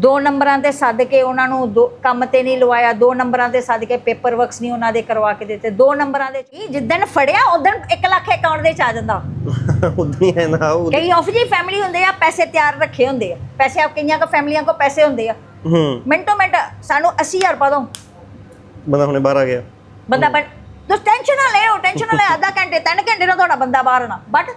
ਦੋ ਨੰਬਰਾਂ ਤੇ ਸੱਦ ਕੇ ਉਹਨਾਂ ਨੂੰ ਦੋ- ਕੰਮ ਤੇ ਨਹੀਂ ਲਵਾਇਆ ਦੋ ਨੰਬਰਾਂ ਤੇ ਸੱਦ ਕੇ ਪੇਪਰ ਵਰਕਸ ਨਹੀਂ ਉਹਨਾਂ ਦੇ ਕਰਵਾ ਕੇ ਦਿੱਤੇ ਦੋ ਨੰਬਰਾਂ ਦੇ ਕੀ ਜਿੱਦਣ ਫੜਿਆ ਉਦੋਂ 1 ਲੱਖ ਅਕਾਊਂਟ ਦੇ ਚ ਆ ਜਾਂਦਾ। ਉਦਾਂ ਹੀ ਹੈ ਨਾ ਉਹ ਕਈ ਆਫ ਜੀ ਫੈਮਿਲੀ ਹੁੰਦੇ ਆ ਪੈਸੇ ਤਿਆਰ ਰੱਖੇ ਹੁੰਦੇ ਆ। ਪੈਸੇ ਆਪ ਕਈਆਂ ਕੋ ਫੈਮਲੀਆਂ ਕੋ ਪੈਸੇ ਹੁੰਦੇ ਆ। ਹੂੰ। ਮਿੰਟੋ ਮਿੰਟ ਸਾਨੂੰ 80000 ਪਾ ਦੋ। ਬੰਦਾ ਹੁਣੇ ਬਾਹਰ ਆ ਗਿਆ। ਬੰਦਾ ਬਣ ਤੁਸੀਂ ਟੈਨਸ਼ਨ ਨਾ ਲਿਓ ਟੈਨਸ਼ਨ ਨਾ ਲੈ ਅੱਧਾ ਘੰਟੇ ਤਿੰਨ ਘੰਟੇ ਨਾਲ ਤੁਹਾਡਾ ਬੰਦਾ ਬਾਹਰ ਨਾ ਬਟ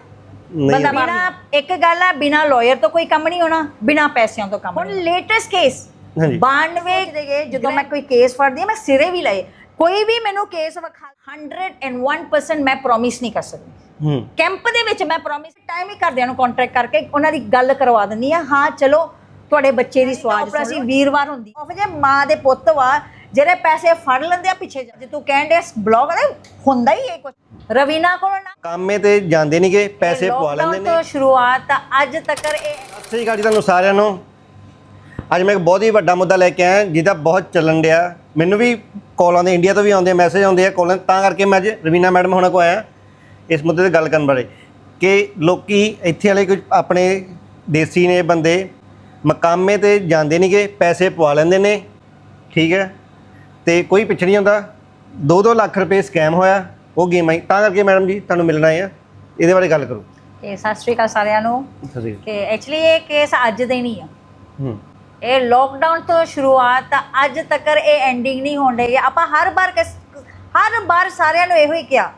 ਨਹੀਂ। ਬੰਦਾ ਬਿਨਾ ਇੱਕ ਗੱਲ ਆ ਬਿਨਾ ਲਾਇਰ ਤੋਂ ਕੋਈ ਕੰਮ ਨਹੀਂ ਹੋਣਾ ਬਿਨਾ ਪੈਸਿਆਂ ਤੋਂ ਕੰਮ ਹੁਣ ਲੇਟੈਸਟ ਕੇਸ ਹਾਂਜੀ। 92 ਦੇ ਗਏ ਜਦੋਂ ਮੈਂ ਕੋਈ ਕੇਸ ਫੜਦੀ ਹਾਂ ਮੈਂ ਸਿਰੇ ਵੀ ਲਏ। ਕੋਈ ਵੀ ਮੈਨੂੰ ਕੇਸ ਵਿਖਾ 101% ਮੈਂ ਪ੍ਰੋਮਿਸ ਨਹੀਂ ਕਰ ਸਕਦੀ। ਹੂੰ। ਕੈਂਪ ਦੇ ਵਿੱਚ ਮੈਂ ਪ੍ਰੋਮਿਸ ਟਾਈਮ ਹੀ ਕਰਦਿਆਂ ਨੂੰ ਕੰਟਰੈਕਟ ਕਰਕੇ ਉਹਨਾਂ ਦੀ ਗੱਲ ਕਰਵਾ ਦਿੰਦੀ ਆ ਹਾਂ ਚਲੋ ਤੁਹਾਡੇ ਬੱਚੇ ਦੀ ਸਵਾਜ ਸੁਣ ਅਸੀਂ ਵੀਰਵਾਰ ਹੁੰਦੀ। ਉਹ ਜੇ ਮਾਂ ਦੇ ਪੁੱਤ ਵਾ ਜਿਹੜੇ ਪੈਸੇ ਫੜ ਲੈਂਦੇ ਆ ਪਿੱਛੇ ਜੇ ਤੂੰ ਕਹਿੰਦੇ ਬਲੌਗ ਦਾ ਹੁੰਦਾ ਹੀ ਇਹ ਕੁਝ ਰਵੀਨਾ ਕੋਲ ਨਾ ਕੰਮੇ ਤੇ ਜਾਂਦੇ ਨਹੀਂਗੇ ਪੈਸੇ ਪਵਾ ਲੈਂਦੇ ਨੇ। ਤੋਂ ਸ਼ੁਰੂਆਤ ਤਾਂ ਅੱਜ ਤੱਕ ਇਹ ਸਤਿ ਸ੍ਰੀ ਅਕਾਲ ਜੀ ਤੁਹਾਨੂੰ ਸਾਰਿਆਂ ਨੂੰ। ਅੱਜ ਮੈਂ ਇੱਕ ਬਹੁਤ ਹੀ ਵੱਡਾ ਮੁੱਦਾ ਲੈ ਕੇ ਆਇਆ ਜਿਹਦਾ ਬਹੁਤ ਚੱਲਣ ਡਿਆ। ਮੈਨੂੰ ਵੀ ਕਾਲਾਂ ਦੇ ਇੰਡੀਆ ਤੋਂ ਵੀ ਆਉਂਦੇ ਆ ਮੈਸੇਜ ਆਉਂਦੇ ਆ ਕਾਲਾਂ ਤਾਂ ਕਰਕੇ ਮੈਂ ਅੱਜ ਰਵੀਨਾ ਮੈਡਮ ਹੋਣਾ ਕੋ ਆਇਆ ਇਸ ਮੁੱਦੇ ਤੇ ਗੱਲ ਕਰਨ ਬਾਰੇ। ਕਿ ਲੋਕੀ ਇੱਥੇ ਵਾਲੇ ਕੁਝ ਆਪਣੇ ਦੇਸੀ ਨੇ ਬੰਦੇ ਮਕਾਮੇ ਤੇ ਜਾਂਦੇ ਨਹੀਂਗੇ ਪੈਸੇ ਪਵਾ ਲੈਂਦੇ ਨੇ ਠੀਕ ਹੈ? ਤੇ ਕੋਈ ਪਿੱਛੇ ਨਹੀਂ ਹੁੰਦਾ 2-2 ਲੱਖ ਰੁਪਏ ਸਕੈਮ ਹੋਇਆ ਉਹ ਗੇਮ ਆਈ। ਤਾਂ ਕਰਕੇ ਮੈਡਮ ਜੀ ਤੁਹਾਨੂੰ ਮਿਲਣਾ ਹੈ ਇਹਦੇ ਬਾਰੇ ਗੱਲ ਕਰੋ। ਇਹ ਸਤਿ ਸ਼੍ਰੀ ਅਕਾਲ ਸਾਰਿਆਂ ਨੂੰ। ਸਤਿ ਕਿ ਐਕਚੁਅਲੀ ਇਹ ਕੇਸ ਅੱਜ ਦੇ ਨਹੀਂ ਆ। ਹੂੰ। ਇਹ ਲੋਕਡਾਊਨ ਤੋਂ ਸ਼ੁਰੂਆਤ ਤਾਂ ਅੱਜ ਤੱਕ ਇਹ ਐਂਡਿੰਗ ਨਹੀਂ ਹੋਣ ਰਹੀ ਆਪਾਂ ਹਰ ਵਾਰ ਹਰ ਵਾਰ ਸਾਰਿਆਂ ਨੂੰ ਇਹੋ ਹੀ ਕਿਹਾ।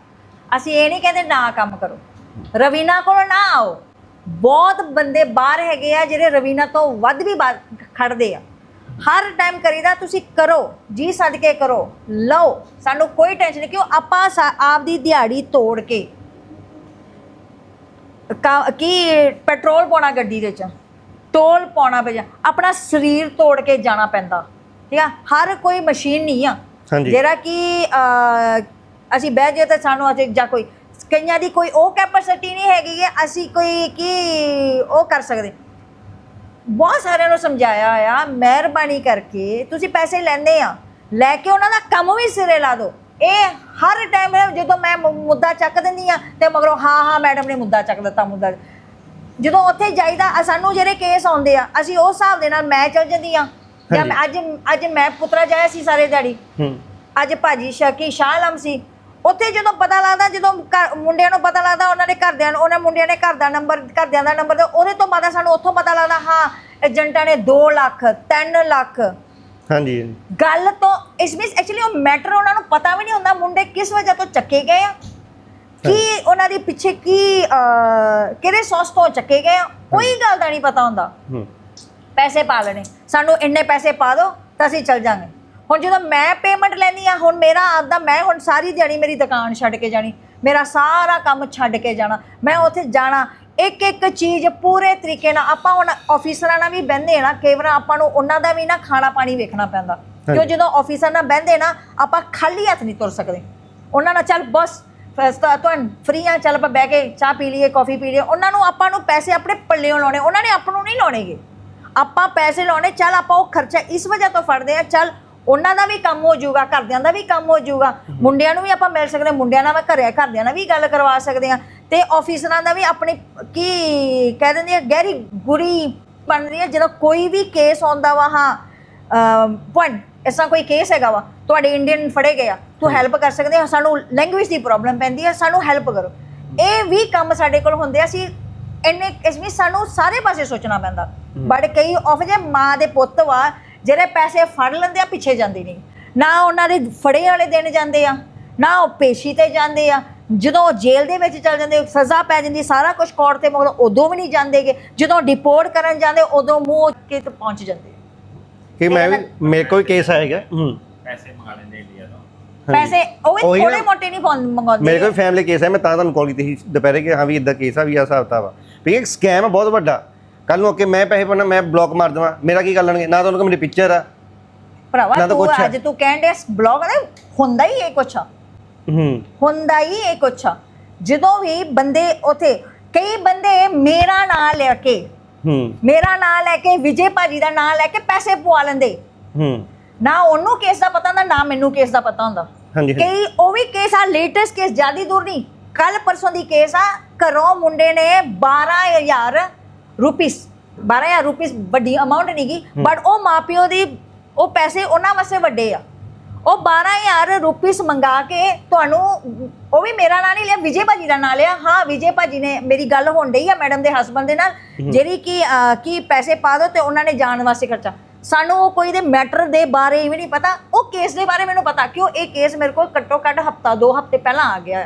ਅਸੀਂ ਇਹ ਨਹੀਂ ਕਹਿੰਦੇ ਨਾ ਕੰਮ ਕਰੋ। ਰਵੀਨਾ ਕੋਲ ਨਾ ਆਓ। ਬਹੁਤ ਬੰਦੇ ਬਾਹਰ ਹੈਗੇ ਆ ਜਿਹੜੇ ਰਵੀਨਾ ਤੋਂ ਵੱਧ ਵੀ ਬਾਹਰ ਖੜਦੇ ਆ। ਹਰ ਟਾਈਮ ਕਰੀਦਾ ਤੁਸੀਂ ਕਰੋ ਜੀ ਸੱਦ ਕੇ ਕਰੋ ਲਓ ਸਾਨੂੰ ਕੋਈ ਟੈਨਸ਼ਨ ਨਹੀਂ ਕਿਉਂ ਆਪਾਂ ਸਾ- ਆਪਦੀ ਦਿਹਾੜੀ ਤੋੜ ਕੇ ਕਾ- ਪੈਟਰੋਲ ਪਾਉਣਾ ਗੱਡੀ ਦੇ ਚ ਟੋਲ ਪਾਉਣਾ ਪਿਆ ਆਪਣਾ ਸਰੀਰ ਤੋੜ ਕੇ ਜਾਣਾ ਪੈਂਦਾ ਠੀਕ ਆ ਹਰ ਕੋਈ ਮਸ਼ੀਨ ਨਹੀਂ ਆ। ਜਿਹੜਾ ਕਿ ਅਸੀਂ ਬਹਿ ਜਾਏ ਤਾਂ ਸਾਨੂੰ ਅਸੀਂ ਜਾਂ ਕੋਈ ਕਈਆਂ ਦੀ ਕੋਈ ਉਹ ਕੈਪੈਸਿਟੀ ਨਹੀਂ ਹੈਗੀ ਕਿ ਅਸੀਂ ਕੋਈ ਕੀ ਉਹ ਕਰ ਸਕਦੇ ਬਹੁਤ ਸਾਰਿਆਂ ਨੂੰ ਸਮਝਾਇਆ ਆ ਮਿਹਰਬਾਨੀ ਕਰਕੇ ਤੁਸੀਂ ਪੈਸੇ ਲੈਂਦੇ ਆ। ਲੈ ਕੇ ਉਹਨਾਂ ਦਾ ਕੰਮ ਵੀ ਸਿਰੇ ਲਾ ਦਿਓ। ਇਹ ਹਰ ਟਾਈਮ ਜਦੋਂ ਮੈਂ ਮੁੱਦਾ ਚੱਕ ਦਿੰਦੀ ਆ ਤੇ ਮਗਰੋਂ ਹਾਂ ਹਾਂ ਮੈਡਮ ਨੇ ਮੁੱਦਾ ਚੱਕ ਦਿੱਤਾ ਮੁੱਦਾ। ਜਦੋਂ ਉੱਥੇ ਜਾਈਦਾ ਸਾਨੂੰ ਜਿਹੜੇ ਕੇਸ ਆਉਂਦੇ ਆ ਅਸੀਂ ਉਸ ਹਿਸਾਬ ਦੇ ਨਾਲ ਮੈਂ ਚੱਲ ਜਾਂਦੀ ਆ। ਜਾਂ ਅੱਜ ਅੱਜ ਮੈਂ ਪੁੱਤਰਾ ਜਾਇਆ ਸੀ ਸਾਰੇ ਦਿਹਾੜੀ। ਹੂੰ। ਅੱਜ ਭਾਜੀ ਸ਼ਕੀ ਸ਼ਾਹ ਆਲਮ ਸੀ। ਉੱਥੇ ਜਦੋਂ ਪਤਾ ਲੱਗਦਾ ਜਦੋਂ ਘਰ- ਮੁੰਡਿਆਂ ਨੂੰ ਪਤਾ ਲੱਗਦਾ ਉਹਨਾਂ ਦੇ ਘਰਦਿਆਂ ਨੂੰ ਉਹਨਾਂ ਮੁੰਡਿਆਂ ਨੇ ਘਰ ਦਾ ਨੰਬਰ ਘਰਦਿਆਂ ਦਾ ਨੰਬਰ ਤੇ ਉਹਦੇ ਤੋਂ ਬਾਅਦ ਸਾਨੂੰ ਉੱਥੋਂ ਪਤਾ ਲੱਗਦਾ ਹਾਂ ਏਜੰਟਾਂ ਨੇ 2 ਲੱਖ 3 ਲੱਖ। ਹਾਂਜੀ ਗੱਲ ਤੋਂ ਇਸ ਵਿੱਚ ਐਕਚੁਅਲੀ ਉਹ ਮੈਟਰ ਉਹਨਾਂ ਨੂੰ ਪਤਾ ਵੀ ਨਹੀਂ ਹੁੰਦਾ ਮੁੰਡੇ ਕਿਸ ਵਜ੍ਹਾ ਤੋਂ ਚੱਕੇ ਗਏ ਆ? ਕੀ ਉਹਨਾਂ ਦੀ ਪਿੱਛੇ ਕੀ ਅਹ, ਕਿਹੜੇ ਸੌਸ ਤੋਂ ਚੱਕੇ ਗਏ ਆ? ਕੋਈ ਗੱਲ ਦਾ ਨਹੀਂ ਪਤਾ ਹੁੰਦਾ। ਹੂੰ। ਪੈਸੇ ਪਾ ਲੈਣੇ। ਸਾਨੂੰ ਇੰਨੇ ਪੈਸੇ ਪਾ ਦਿਓ ਤਾਂ ਅਸੀਂ ਚੱਲ ਜਾਾਂਗੇ। ਹੁਣ ਜਦੋਂ ਮੈਂ ਪੇਮੈਂਟ ਲੈਣੀ ਆ ਹੁਣ ਮੇਰਾ ਆਪਦਾ ਮੈਂ ਹੁਣ ਸਾਰੀ ਦਿਹਾੜੀ ਮੇਰੀ ਦੁਕਾਨ ਛੱਡ ਕੇ ਜਾਣੀ ਮੇਰਾ ਸਾਰਾ ਕੰਮ ਛੱਡ ਕੇ ਜਾਣਾ ਮੈਂ ਉੱਥੇ ਜਾਣਾ ਇੱਕ ਇੱਕ ਚੀਜ਼ ਪੂਰੇ ਤਰੀਕੇ ਨਾਲ ਆਪਾਂ ਹੁਣ ਆਫੀਸਰਾਂ ਨਾਲ ਵੀ ਬਹਿੰਦੇ ਨਾ ਕਈ ਵਾਰ ਆਪਾਂ ਨੂੰ ਉਹਨਾਂ ਦਾ ਵੀ ਨਾ ਖਾਣਾ ਪਾਣੀ ਵੇਖਣਾ ਪੈਂਦਾ ਕਿਉਂ। ਜਦੋਂ ਆਫੀਸਰ ਨਾਲ ਬਹਿੰਦੇ ਨਾ ਆਪਾਂ ਖਾਲੀ ਹੱਥ ਨਹੀਂ ਤੁਰ ਸਕਦੇ ਉਹਨਾਂ ਨਾਲ ਚੱਲ ਬਸ ਫਸਤਾ ਤੁਹਾਨੂੰ ਫਰੀ ਆ ਚੱਲ ਆਪਾਂ ਬਹਿ ਕੇ ਚਾਹ ਪੀ ਲਈਏ ਕਾਫੀ ਪੀ ਲਈਏ ਉਹਨਾਂ ਨੂੰ ਆਪਾਂ ਨੂੰ ਪੈਸੇ ਆਪਣੇ ਪੱਲਿਓਂ ਲਾਉਣੇ ਉਹਨਾਂ ਨੇ ਆਪਾਂ ਨੂੰ ਨਹੀਂ ਲਾਉਣੇਗੇ ਆਪਾਂ ਪੈਸੇ ਲਾਉਣੇ ਚੱਲ ਆਪਾਂ ਉਹ ਖਰਚਾ ਇਸ ਵਜ੍ਹਾ ਤੋਂ ਫੜਦੇ ਆ ਚੱਲ ਉਹਨਾਂ ਦਾ ਵੀ ਕੰਮ ਹੋ ਜਾਊਗਾ ਘਰਦਿਆਂ ਦਾ ਵੀ ਕੰਮ ਹੋ ਜਾਊਗਾ। ਮੁੰਡਿਆਂ ਨੂੰ ਵੀ ਆਪਾਂ ਮਿਲ ਸਕਦੇ ਹਾਂ, ਮੁੰਡਿਆਂ ਨਾਲ ਮੈਂ ਘਰੇ ਘਰਦਿਆਂ ਨਾਲ ਵੀ ਗੱਲ ਕਰਵਾ ਸਕਦੇ ਆ ਤੇ ਆਫੀਸਰਾਂ ਦਾ ਵੀ ਆਪਣੀ ਕੀ ਕਹਿ ਦਿੰਦੇ ਆ ਗਹਿਰੀ ਗੁਰੀ ਬਣ ਰਹੀ ਹੈ ਜਦੋਂ ਕੋਈ ਵੀ ਕੇਸ ਆਉਂਦਾ ਵਾ ਹਾਂ ਪੁਆਇੰਟ ਐਸਾ ਕੋਈ ਕੇਸ ਹੈਗਾ ਵਾ ਤੁਹਾਡੇ ਇੰਡੀਅਨ ਫੜੇ ਗਏ ਆ ਤੂੰ ਹੈਲਪ ਕਰ ਸਕਦੇ ਆ ਸਾਨੂੰ ਲੈਂਗੁਏਜ ਦੀ ਪ੍ਰੋਬਲਮ ਪੈਂਦੀ ਹੈ ਸਾਨੂੰ ਹੈਲਪ ਕਰੋ। ਇਹ ਵੀ ਕੰਮ ਸਾਡੇ ਕੋਲ ਹੁੰਦੇ ਆ ਅਸੀਂ ਇੰਨੇ ਇਸ ਵਿੱਚ ਸਾਨੂੰ ਸਾਰੇ ਪਾਸੇ ਸੋਚਣਾ ਪੈਂਦਾ। ਬਟ ਕਈ ਆਫ ਜੇ ਮਾਂ ਦੇ ਪੁੱਤ ਵਾ ਜਿਹੜੇ ਪੈਸੇ ਫੜ ਲੈਂਦੇ ਆ ਪਿੱਛੇ ਜਾਂਦੇ ਨਹੀਂ। ਨਾ ਉਹਨਾਂ ਦੇ ਫੜੇ ਵਾਲੇ ਦਿਨ ਜਾਂਦੇ ਆ ਨਾ ਉਹ ਪੇਸ਼ੀ ਤੇ ਜਾਂਦੇ ਆ। ਜਦੋਂ ਜੇਲ੍ਹ ਦੇ ਵਿੱਚ ਚਲ ਜਾਂਦੇ ਸਜ਼ਾ ਪੈ ਜਾਂਦੀ ਸਾਰਾ ਕੁਝ ਕੋਰਟ ਤੇ ਮਗਰ ਉਦੋਂ ਵੀ ਨਹੀਂ ਜਾਂਦੇਗੇ ਜਦੋਂ ਡਿਪੋਰਟ ਕਰਨ ਜਾਂਦੇ ਉਦੋਂ ਮੂੰਹ ਕੇ ਤੇ ਪਹੁੰਚ ਜਾਂਦੇ। ਕਿ ਮੈਂ ਵੀ ਮੇਰੇ ਕੋਲ ਕੇਸ ਆਏਗਾ ਹੂੰ। ਪੈਸੇ ਮੰਗਾ ਲੈਂਦੇ ਇੰਡੀਆ ਤੋਂ ਪੈਸੇ ਉਹ ਵੀ ਥੋੜੇ ਮੋਟੇ ਨਹੀਂ ਮੰਗਾਉਂਦੇ ਮੇਰੇ ਕੋਲ ਫੈਮਿਲੀ ਕੇਸ ਹੈ ਮੈਂ ਤਾਂ ਤੁਹਾਨੂੰ ਕਾਲ ਕੀਤੀ ਸੀ ਦੁਪਹਿਰੇ ਕਿ ਹਾਂ ਵੀ ਇਦਾਂ ਕੇਸ ਆ ਵੀ ਆ ਹਿਸਾਬ ਵਾ ਵੀ ਇੱਕ ਸਕੈਮ ਹੈ ਬਹੁਤ ਵੱਡਾ। ਕੱਲ ਨੂੰ ਓਕੇ ਮੈਂ ਪੈਸੇ ਪਾਣਾ ਮੈਂ ਬਲੌਕ ਮਾਰ ਦੇਵਾਂ। ਮੇਰਾ ਕੀ ਕਰ ਲੈਣਗੇ ਨਾ ਤਾਂ ਉਹਨਾਂ ਕੋਲ ਮੇਰੀ ਪਿਕਚਰ ਆ। ਭਰਾਵਾ ਨਾ ਤਾਂ ਤੂੰ ਕੁਛ ਹੈ। ਅੱਜ ਤੂੰ ਕਹਿੰਦੇ ਬਲੌਗ ਦਾ ਹੁੰਦਾ ਹੀ ਇਹ ਕੁਛ ਆ। ਹੂੰ। ਹੁੰਦਾ ਹੀ ਇਹ ਕੁਛ ਆ। ਜਦੋਂ ਵੀ ਬੰਦੇ ਉਥੇ ਕਈ ਬੰਦੇ ਮੇਰਾ ਨਾਂ ਲੈ ਕੇ ਹੂੰ। ਮੇਰਾ ਨਾਂ ਲੈ ਕੇ ਵਿਜੇ ਭਾਜੀ ਦਾ ਨਾਂ ਲੈ ਕੇ ਪੈਸੇ ਪਵਾ ਲੈਂਦੇ। ਹੂੰ। ਨਾ ਉਹਨੂੰ ਕੇਸ ਦਾ ਪਤਾ ਹੁੰਦਾ ਨਾ ਮੈਨੂੰ ਕੇਸ ਦਾ ਪਤਾ ਹੁੰਦਾ। ਹਾਂਜੀ ਹਾਂਜੀ। ਕਈ ਉਹ ਵੀ ਕੇਸ ਆ ਲੇਟੈਸਟ ਕੇਸ ਜਿਆਦੀ ਦੂਰ ਨਹੀਂ। ਕੱਲ ਪਰਸੋਂ ਦੀ ਕੇਸ ਆ ਘਰੋਂ ਮੁੰਡੇ ਨੇ 12000 ਰੁਪੀਸ 12000 ਰੁਪਏ ਵੱਡੀ ਅਮਾਉਂਟ ਨਹੀਂਗੀ ਬਟ ਉਹ ਮਾਪਿਓ ਦੀ ਉਹ ਪੈਸੇ ਉਹਨਾਂ ਵਾਸਤੇ ਵੱਡੇ ਆ। ਉਹ 12000 ਰੁਪਏ ਮੰਗਾ ਕੇ ਤੁਹਾਨੂੰ ਉਹ ਵੀ ਮੇਰਾ ਨਾਂ ਨਹੀਂ ਲਿਆ ਵਿਜੇ ਭਾਜੀ ਦਾ ਨਾਂ ਲਿਆ। ਹਾਂ ਵਿਜੇ ਭਾਜੀ ਨੇ ਮੇਰੀ ਗੱਲ ਹੋਣ ਡਈ ਆ ਮੈਡਮ ਦੇ ਹਸਬੰਦ ਦੇ ਨਾਲ ਜਿਹੜੀ ਕਿ ਕੀ ਪੈਸੇ ਪਾ ਦੋ ਤੇ ਉਹਨਾਂ ਨੇ ਜਾਣ ਵਾਸਤੇ ਖਰਚਾ। ਸਾਨੂੰ ਉਹ ਕੋਈ ਦੇ ਮੈਟਰ ਦੇ ਬਾਰੇ ਵੀ ਨਹੀਂ ਪਤਾ। ਉਹ ਕੇਸ ਦੇ ਬਾਰੇ ਮੈਨੂੰ ਪਤਾ ਕਿਉਂ ਇਹ ਕੇਸ ਮੇਰੇ ਕੋਲ ਘੱਟੋ ਘੱਟ ਹਫਤਾ ਦੋ ਹਫ਼ਤੇ ਪਹਿਲਾਂ ਆ ਗਿਆ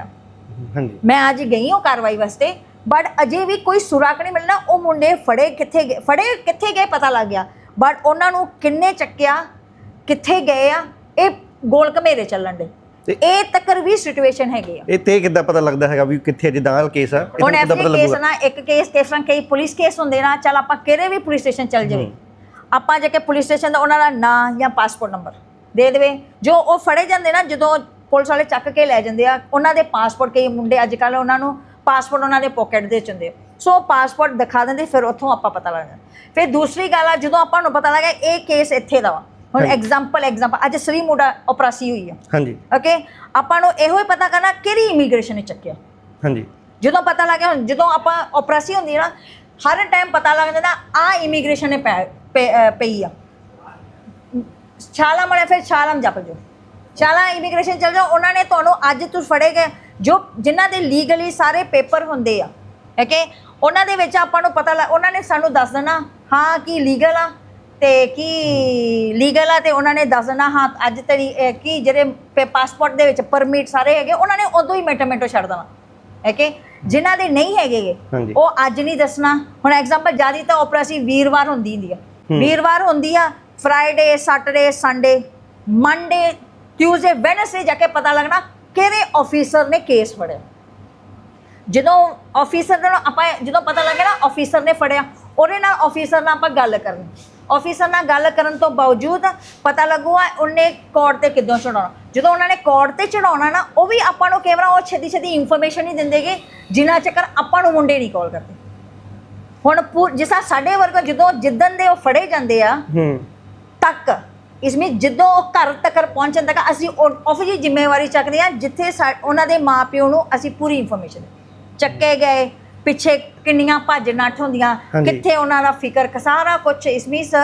ਹਾਂਜੀ। ਮੈਂ ਅੱਜ ਗਈ ਹਾਂ ਕਾਰਵਾਈ ਵਾਸਤੇ। ਬਟ ਅਜੇ ਵੀ ਕੋਈ ਸੁਰਾਖ ਨਹੀਂ ਮਿਲਣਾ ਉਹ ਮੁੰਡੇ ਫੜੇ ਕਿੱਥੇ ਗਏ ਫੜੇ ਕਿੱਥੇ ਗਏ ਪਤਾ ਲੱਗ ਗਿਆ। ਬਟ ਉਹਨਾਂ ਨੂੰ ਕਿੰਨੇ ਚੱਕਿਆ ਕਿੱਥੇ ਗਏ ਆ ਇਹ ਗੋਲ ਘਮੇਰੇ ਚੱਲਣ ਦੇ। ਇਹ ਤੱਕਰ ਵੀ ਸਿਚੁਏਸ਼ਨ ਹੈਗੇ ਆ। ਇਹ ਤੇ ਕਿੱਦਾਂ ਪਤਾ ਲੱਗਦਾ ਹੈਗਾ ਵੀ ਕਿੱਥੇ ਜਿੱਦਾਂ ਹਾਲ ਕੇਸ ਆ ਹੁਣ ਐਫਏ ਕੇਸ ਨਾ ਇੱਕ ਕੇਸ ਕਿਸ ਤਰ੍ਹਾਂ ਕਈ ਪੁਲਿਸ ਕੇਸ ਹੁੰਦੇ ਨਾ ਚਲ ਆਪਾਂ ਕਿਹੜੇ ਵੀ ਪੁਲਿਸ ਸਟੇਸ਼ਨ ਚੱਲ ਜਾਵੇ ਆਪਾਂ ਜੇ ਕਿ ਪੁਲਿਸ ਸਟੇਸ਼ਨ ਦਾ ਉਹਨਾਂ ਦਾ ਨਾਂ ਜਾਂ ਪਾਸਪੋਰਟ ਨੰਬਰ ਦੇ ਦੇਵੇ। ਜੋ ਉਹ ਫੜੇ ਜਾਂਦੇ ਨਾ ਜਦੋਂ ਪੁਲਿਸ ਵਾਲੇ ਚੱਕ ਕੇ ਲੈ ਜਾਂਦੇ ਆ ਉਹਨਾਂ ਦੇ ਪਾਸਪੋਰਟ ਕਈ ਮੁੰਡੇ ਅੱਜ ਕੱਲ ਉਹਨਾਂ ਨੂੰ ਪਾਸਪੋਰਟ ਉਹਨਾਂ ਦੇ ਪਾਕਟ ਦੇ ਚ ਹੁੰਦੇ। ਸੋ ਪਾਸਪੋਰਟ ਦਿਖਾ ਦਿੰਦੇ ਫਿਰ ਉੱਥੋਂ ਆਪਾਂ ਪਤਾ ਲੱਗ ਜਾਂਦਾ। ਫਿਰ ਦੂਸਰੀ ਗੱਲ ਆ ਜਦੋਂ ਆਪਾਂ ਨੂੰ ਪਤਾ ਲੱਗਾ ਇਹ ਕੇਸ ਇੱਥੇ ਦਾ ਵਾ। ਹੁਣ। ਐਗਜ਼ਾਮਪਲ ਐਗਜ਼ਾਮਪਲ ਅੱਜ ਸ੍ਰੀ ਮੁੰਡਾ ਆਪਰਾਸੀ ਹੋਈ ਆ। ਹਾਂਜੀ। ਓਕੇ ਆਪਾਂ ਨੂੰ ਇਹੋ ਹੀ ਪਤਾ ਕਰਨਾ ਕਿਹੜੀ ਇਮੀਗ੍ਰੇਸ਼ਨ ਨੇ ਚੱਕਿਆ। ਹਾਂਜੀ। ਜਦੋਂ ਪਤਾ ਲੱਗ ਗਿਆ ਹੁਣ ਜਦੋਂ ਆਪਾਂ ਆਪਰੇਸ਼ਨ ਹੁੰਦੀ ਨਾ ਹਰ ਟਾਈਮ ਪਤਾ ਲੱਗ ਜਾਂਦਾ ਆ ਇਮੀਗ੍ਰੇਸ਼ਨ ਨੇ ਪਈ ਆ। ਛਾਲਾ ਮਲੇ ਫਿਰ ਛਾਲਮ ਜਪ ਜੋ ਛਾਲਾ ਇਮੀਗ੍ਰੇਸ਼ਨ ਚਲ ਜਾਓ ਉਹਨਾਂ ਨੇ ਤੁਹਾਨੂੰ ਅੱਜ ਤੁਸੀਂ ਫੜੇ ਗਏ ਜੋ ਜਿਨ੍ਹਾਂ ਦੇ ਲੀਗਲੀ ਸਾਰੇ ਪੇਪਰ ਹੁੰਦੇ ਆ ਓਕੇ ਉਹਨਾਂ ਦੇ ਵਿੱਚ ਆਪਾਂ ਨੂੰ ਪਤਾ ਲੱਗ ਉਹਨਾਂ ਨੇ ਸਾਨੂੰ ਦੱਸ ਦੇਣਾ ਹਾਂ ਕੀ ਲੀਗਲ ਆ ਤੇ ਕੀ ਲੀਗਲ ਆ ਤੇ ਉਹਨਾਂ ਨੇ ਦੱਸ ਦੇਣਾ ਹਾਂ ਅੱਜ ਤੇਰੀ ਕੀ ਜਿਹੜੇ ਪਾਸਪੋਰਟ ਦੇ ਵਿੱਚ ਪਰਮਿਟ ਸਾਰੇ ਹੈਗੇ ਉਹਨਾਂ ਨੇ ਉਦੋਂ ਹੀ ਮਿੰਟੋ ਮਿੰਟੋ ਛੱਡ ਦੇਣਾ ਓਕੇ ਜਿਨ੍ਹਾਂ ਦੇ ਨਹੀਂ ਹੈਗੇ। ਉਹ ਅੱਜ ਨਹੀਂ ਦੱਸਣਾ। ਹੁਣ ਐਗਜ਼ਾਮਪਲ ਜ਼ਿਆਦਾ ਤਾਂ ਆਪਰੇਸ਼ਨ ਵੀਰਵਾਰ ਹੁੰਦੀ ਹੁੰਦੀ ਆ। ਵੀਰਵਾਰ ਹੁੰਦੀ ਆ Friday Saturday Sunday Monday Tuesday Wednesday ਜਾ ਕੇ ਪਤਾ ਲੱਗਣਾ ਕਿਹੜੇ ਆਫੀਸਰ ਨੇ ਕੇਸ ਫੜਿਆ? ਜਦੋਂ ਆਫੀਸਰ ਨਾਲ ਆਪਾਂ ਜਦੋਂ ਪਤਾ ਲੱਗੇ ਨਾ ਆਫੀਸਰ ਨੇ ਫੜਿਆ ਉਹਦੇ ਨਾਲ ਆਫੀਸਰ ਨਾਲ ਆਪਾਂ ਗੱਲ ਕਰਨੀ। ਆਫੀਸਰ ਨਾਲ ਗੱਲ ਕਰਨ ਤੋਂ ਬਾਵਜੂਦ ਪਤਾ ਲੱਗੂਗਾ ਉਹਨੇ ਕੋਰਟ ਤੇ ਕਿੱਦਾਂ ਚੜਾਉਣਾ ਜਦੋਂ ਉਹਨਾਂ ਨੇ ਕੋਰਟ ਤੇ ਚੜਾਉਣਾ ਨਾ ਉਹ ਵੀ ਆਪਾਂ ਨੂੰ ਕੇਵਰਾ ਉਹ ਛੇਤੀ ਛੇਤੀ ਇਨਫੋਰਮੇਸ਼ਨ ਨਹੀਂ ਦਿੰਦੇਗੇ ਜਿੰਨਾ ਚੱਕਰ ਆਪਾਂ ਨੂੰ ਮੁੰਡੇ ਨਹੀਂ ਕਾਲ ਕਰਦੇ। ਹੁਣ ਜਿਸ ਸਾਡੇ ਵਰਗਾ ਜਦੋਂ ਜਿੱਦਣ ਦੇ ਉਹ ਫੜੇ ਜਾਂਦੇ ਆ ਹੂੰ। ਤੱਕ ਇਸ ਵਿੱਚ ਜਦੋਂ ਉਹ ਘਰ ਤੱਕ ਪਹੁੰਚਣ ਤੱਕ ਅਸੀਂ ਆਫਿਸ ਦੀ ਜ਼ਿੰਮੇਵਾਰੀ ਚੱਕਦੇ ਆ ਜਿੱਥੇ ਉਹਨਾਂ ਦੇ ਮਾਪਿਓ ਨੂੰ ਅਸੀਂ ਪੂਰੀ ਇਨਫੋਰਮੇਸ਼ਨ ਚੱਕੇ ਗਏ ਪਿੱਛੇ ਕਿੰਨੀਆਂ ਭੱਜ ਨੱਠ ਹੁੰਦੀਆਂ। ਕਿੱਥੇ ਉਹਨਾਂ ਦਾ ਫਿਕਰ ਸਾਰਾ ਕੁਝ ਇਸ ਵਿੱਚ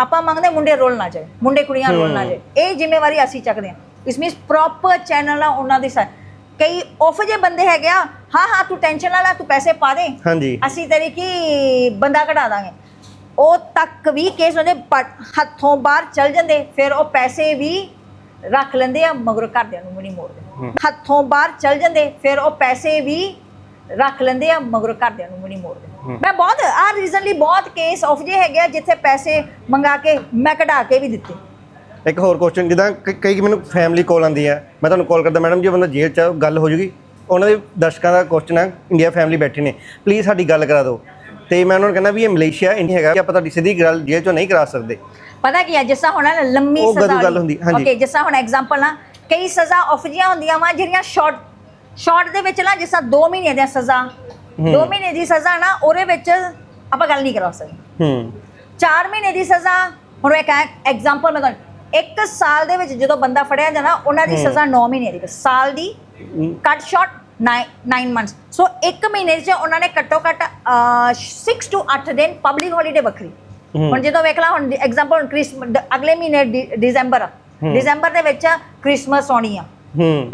ਆਪਾਂ ਮੰਗਦੇ ਮੁੰਡੇ ਰੋਲ ਨਾ ਜਾਏ ਮੁੰਡੇ ਕੁੜੀਆਂ ਰੋਲ ਨਾ। ਜਾਏ। ਇਹ ਜ਼ਿੰਮੇਵਾਰੀ ਅਸੀਂ ਚੱਕਦੇ ਆ ਇਸ ਵਿੱਚ ਪ੍ਰੋਪਰ ਚੈਨਲ ਆ ਉਹਨਾਂ ਦੇ ਸਾ ਕਈ ਆਫ ਜੇ ਬੰਦੇ ਹੈਗੇ ਆ ਹਾਂ ਹਾਂ ਤੂੰ ਟੈਨਸ਼ਨ ਨਾ ਲੈ ਤੂੰ ਪੈਸੇ ਪਾ ਦੇ। ਹਾਂਜੀ। ਅਸੀਂ ਤੇਰੀ ਕੀ ਬੰਦਾ ਕਢਾ ਦਾਂਗੇ। ਉਹ ਤੱਕ ਵੀ ਕੇਸ but ਹੱਥੋਂ ਬਾਹਰ ਚਲ ਜਾਂਦੇ ਫਿਰ ਉਹ ਪੈਸੇ ਵੀ ਰੱਖ ਲੈਂਦੇ ਆ ਮਗਰ ਘਰਦਿਆਂ ਨੂੰ ਨਹੀਂ ਮੋੜਦੇ। ਹੱਥੋਂ ਬਾਹਰ ਚਲ ਜਾਂਦੇ ਫਿਰ ਉਹ ਪੈਸੇ ਵੀ ਰੱਖ ਲੈਂਦੇ ਆ ਮਗਰ ਘਰਦਿਆਂ ਨੂੰ ਨਹੀਂ ਮੋੜਦੇ। ਮੈਂ ਬਹੁਤ ਆ ਰੀਜ਼ਨਲੀ ਬਹੁਤ ਕੇਸ ਆਫ ਜੇ ਹੈਗੇ ਆ ਜਿੱਥੇ ਪੈਸੇ ਮੰਗਾ ਕੇ ਮੈਂ ਕਢਾ ਕੇ ਵੀ ਦਿੱਤੇ। ਇੱਕ ਹੋਰ ਕੁਐਸਚਨ ਜਿੱਦਾਂ ਕ- ਕਈ ਮੈਨੂੰ ਫੈਮਿਲੀ ਕਾਲ ਆਉਂਦੀ ਹੈ ਮੈਂ ਤੁਹਾਨੂੰ ਕਾਲ ਕਰਦਾ ਮੈਡਮ ਜੀ ਬੰਦਾ ਜੇਲ੍ਹ ਚ ਆ, ਗੱਲ ਹੋ ਜੂਗੀ। ਉਹਨਾਂ ਦੇ ਦਰਸ਼ਕਾਂ ਦਾ ਕੁਐਸਚਨ ਹੈ ਇੰਡੀਆ ਫੈਮਿਲੀ ਬੈਠੇ ਨੇ। ਪਲੀਜ਼ ਸਾਡੀ ਗੱਲ ਕਰਾ ਦਿਓ। ਤੇ ਮੈਂ ਉਹਨਾਂ ਨੂੰ ਕਹਿੰਦਾ ਵੀ ਇਹ ਮਲੇਸ਼ੀਆ ਇੰਡੀਆ ਹੈਗਾ ਕਿ ਆਪਾਂ ਤੁਹਾਡੀ ਸਿੱਧੀ ਗੱਲ ਜੇਲ੍ਹ ਚੋਂ ਨਹੀਂ ਕਰਾ ਸਕਦੇ। ਪਤਾ ਕੀ ਹੈ ਜਿਸ ਤਰ੍ਹਾਂ ਹੁਣ ਨਾ ਲੰਮੀ ਉਹ ਗੱਲ ਹੁੰਦੀ, ਹਾਂਜੀ। ਓਕੇ ਜਿਸ ਤਰ੍ਹਾਂ ਹੁਣ ਐਗਜ਼ਾਮਪਲ ਨਾ ਕਈ ਸਜ਼ਾ ਆਫਜੀਆਂ ਹੁੰਦੀਆਂ ਵਾ ਜਿਹੜੀਆਂ ਸ਼ਾਰਟ ਸ਼ਾਰਟ ਦੇ ਵਿੱਚ ਨਾ ਜਿਸ ਤਰ੍ਹਾਂ 2 ਮਹੀਨੇ ਦੀ ਸਜ਼ਾ 2 ਮਹੀਨੇ ਦੀ ਸਜ਼ਾ ਨਾ ਉਹਦੇ ਵਿੱਚ ਆਪਾਂ ਗੱਲ ਨਹੀਂ ਕਰਾ ਸਕਦੇ। ਹੂੰ। 4 ਮਹੀਨੇ ਦੀ ਸਜ਼ਾ ਹੁਣ ਇੱਕ ਐਗਜ਼ਾਮਪਲ ਮੈਂ ਤੁਹਾਨੂੰ ਇੱਕ ਸਾਲ ਦੇ ਵਿੱਚ ਜਦੋਂ ਬੰਦਾ ਫੜਿਆ ਜਾਂਦਾ ਉਹਨਾਂ ਦੀ ਸਜ਼ਾ 9 ਮਹੀਨੇ ਦੀ ਸਾਲ ਦੀ ਕੱਟ ਸ਼ਾਰਟ 9 ਮੰਥਸ ਸੋ ਇੱਕ ਮਹੀਨੇ 'ਚ ਉਹਨਾਂ ਨੇ ਘੱਟੋ ਘੱਟ 6 ਟੂ 8 ਦਿਨ ਪਬਲਿਕ ਹੌਲੀਡੇ ਵੱਖਰੀ। ਹੁਣ ਜਦੋਂ ਵੇਖ ਲਾ ਹੁਣ ਐਗਜ਼ਾਮਪਲ ਕ੍ਰਿਸਮਸ ਅਗਲੇ ਮਹੀਨੇ ਡਿ- ਦਸੰਬਰ ਆ। ਦਸੰਬਰ ਦੇ ਵਿੱਚ ਕ੍ਰਿਸਮਸ ਆਉਣੀ ਆ।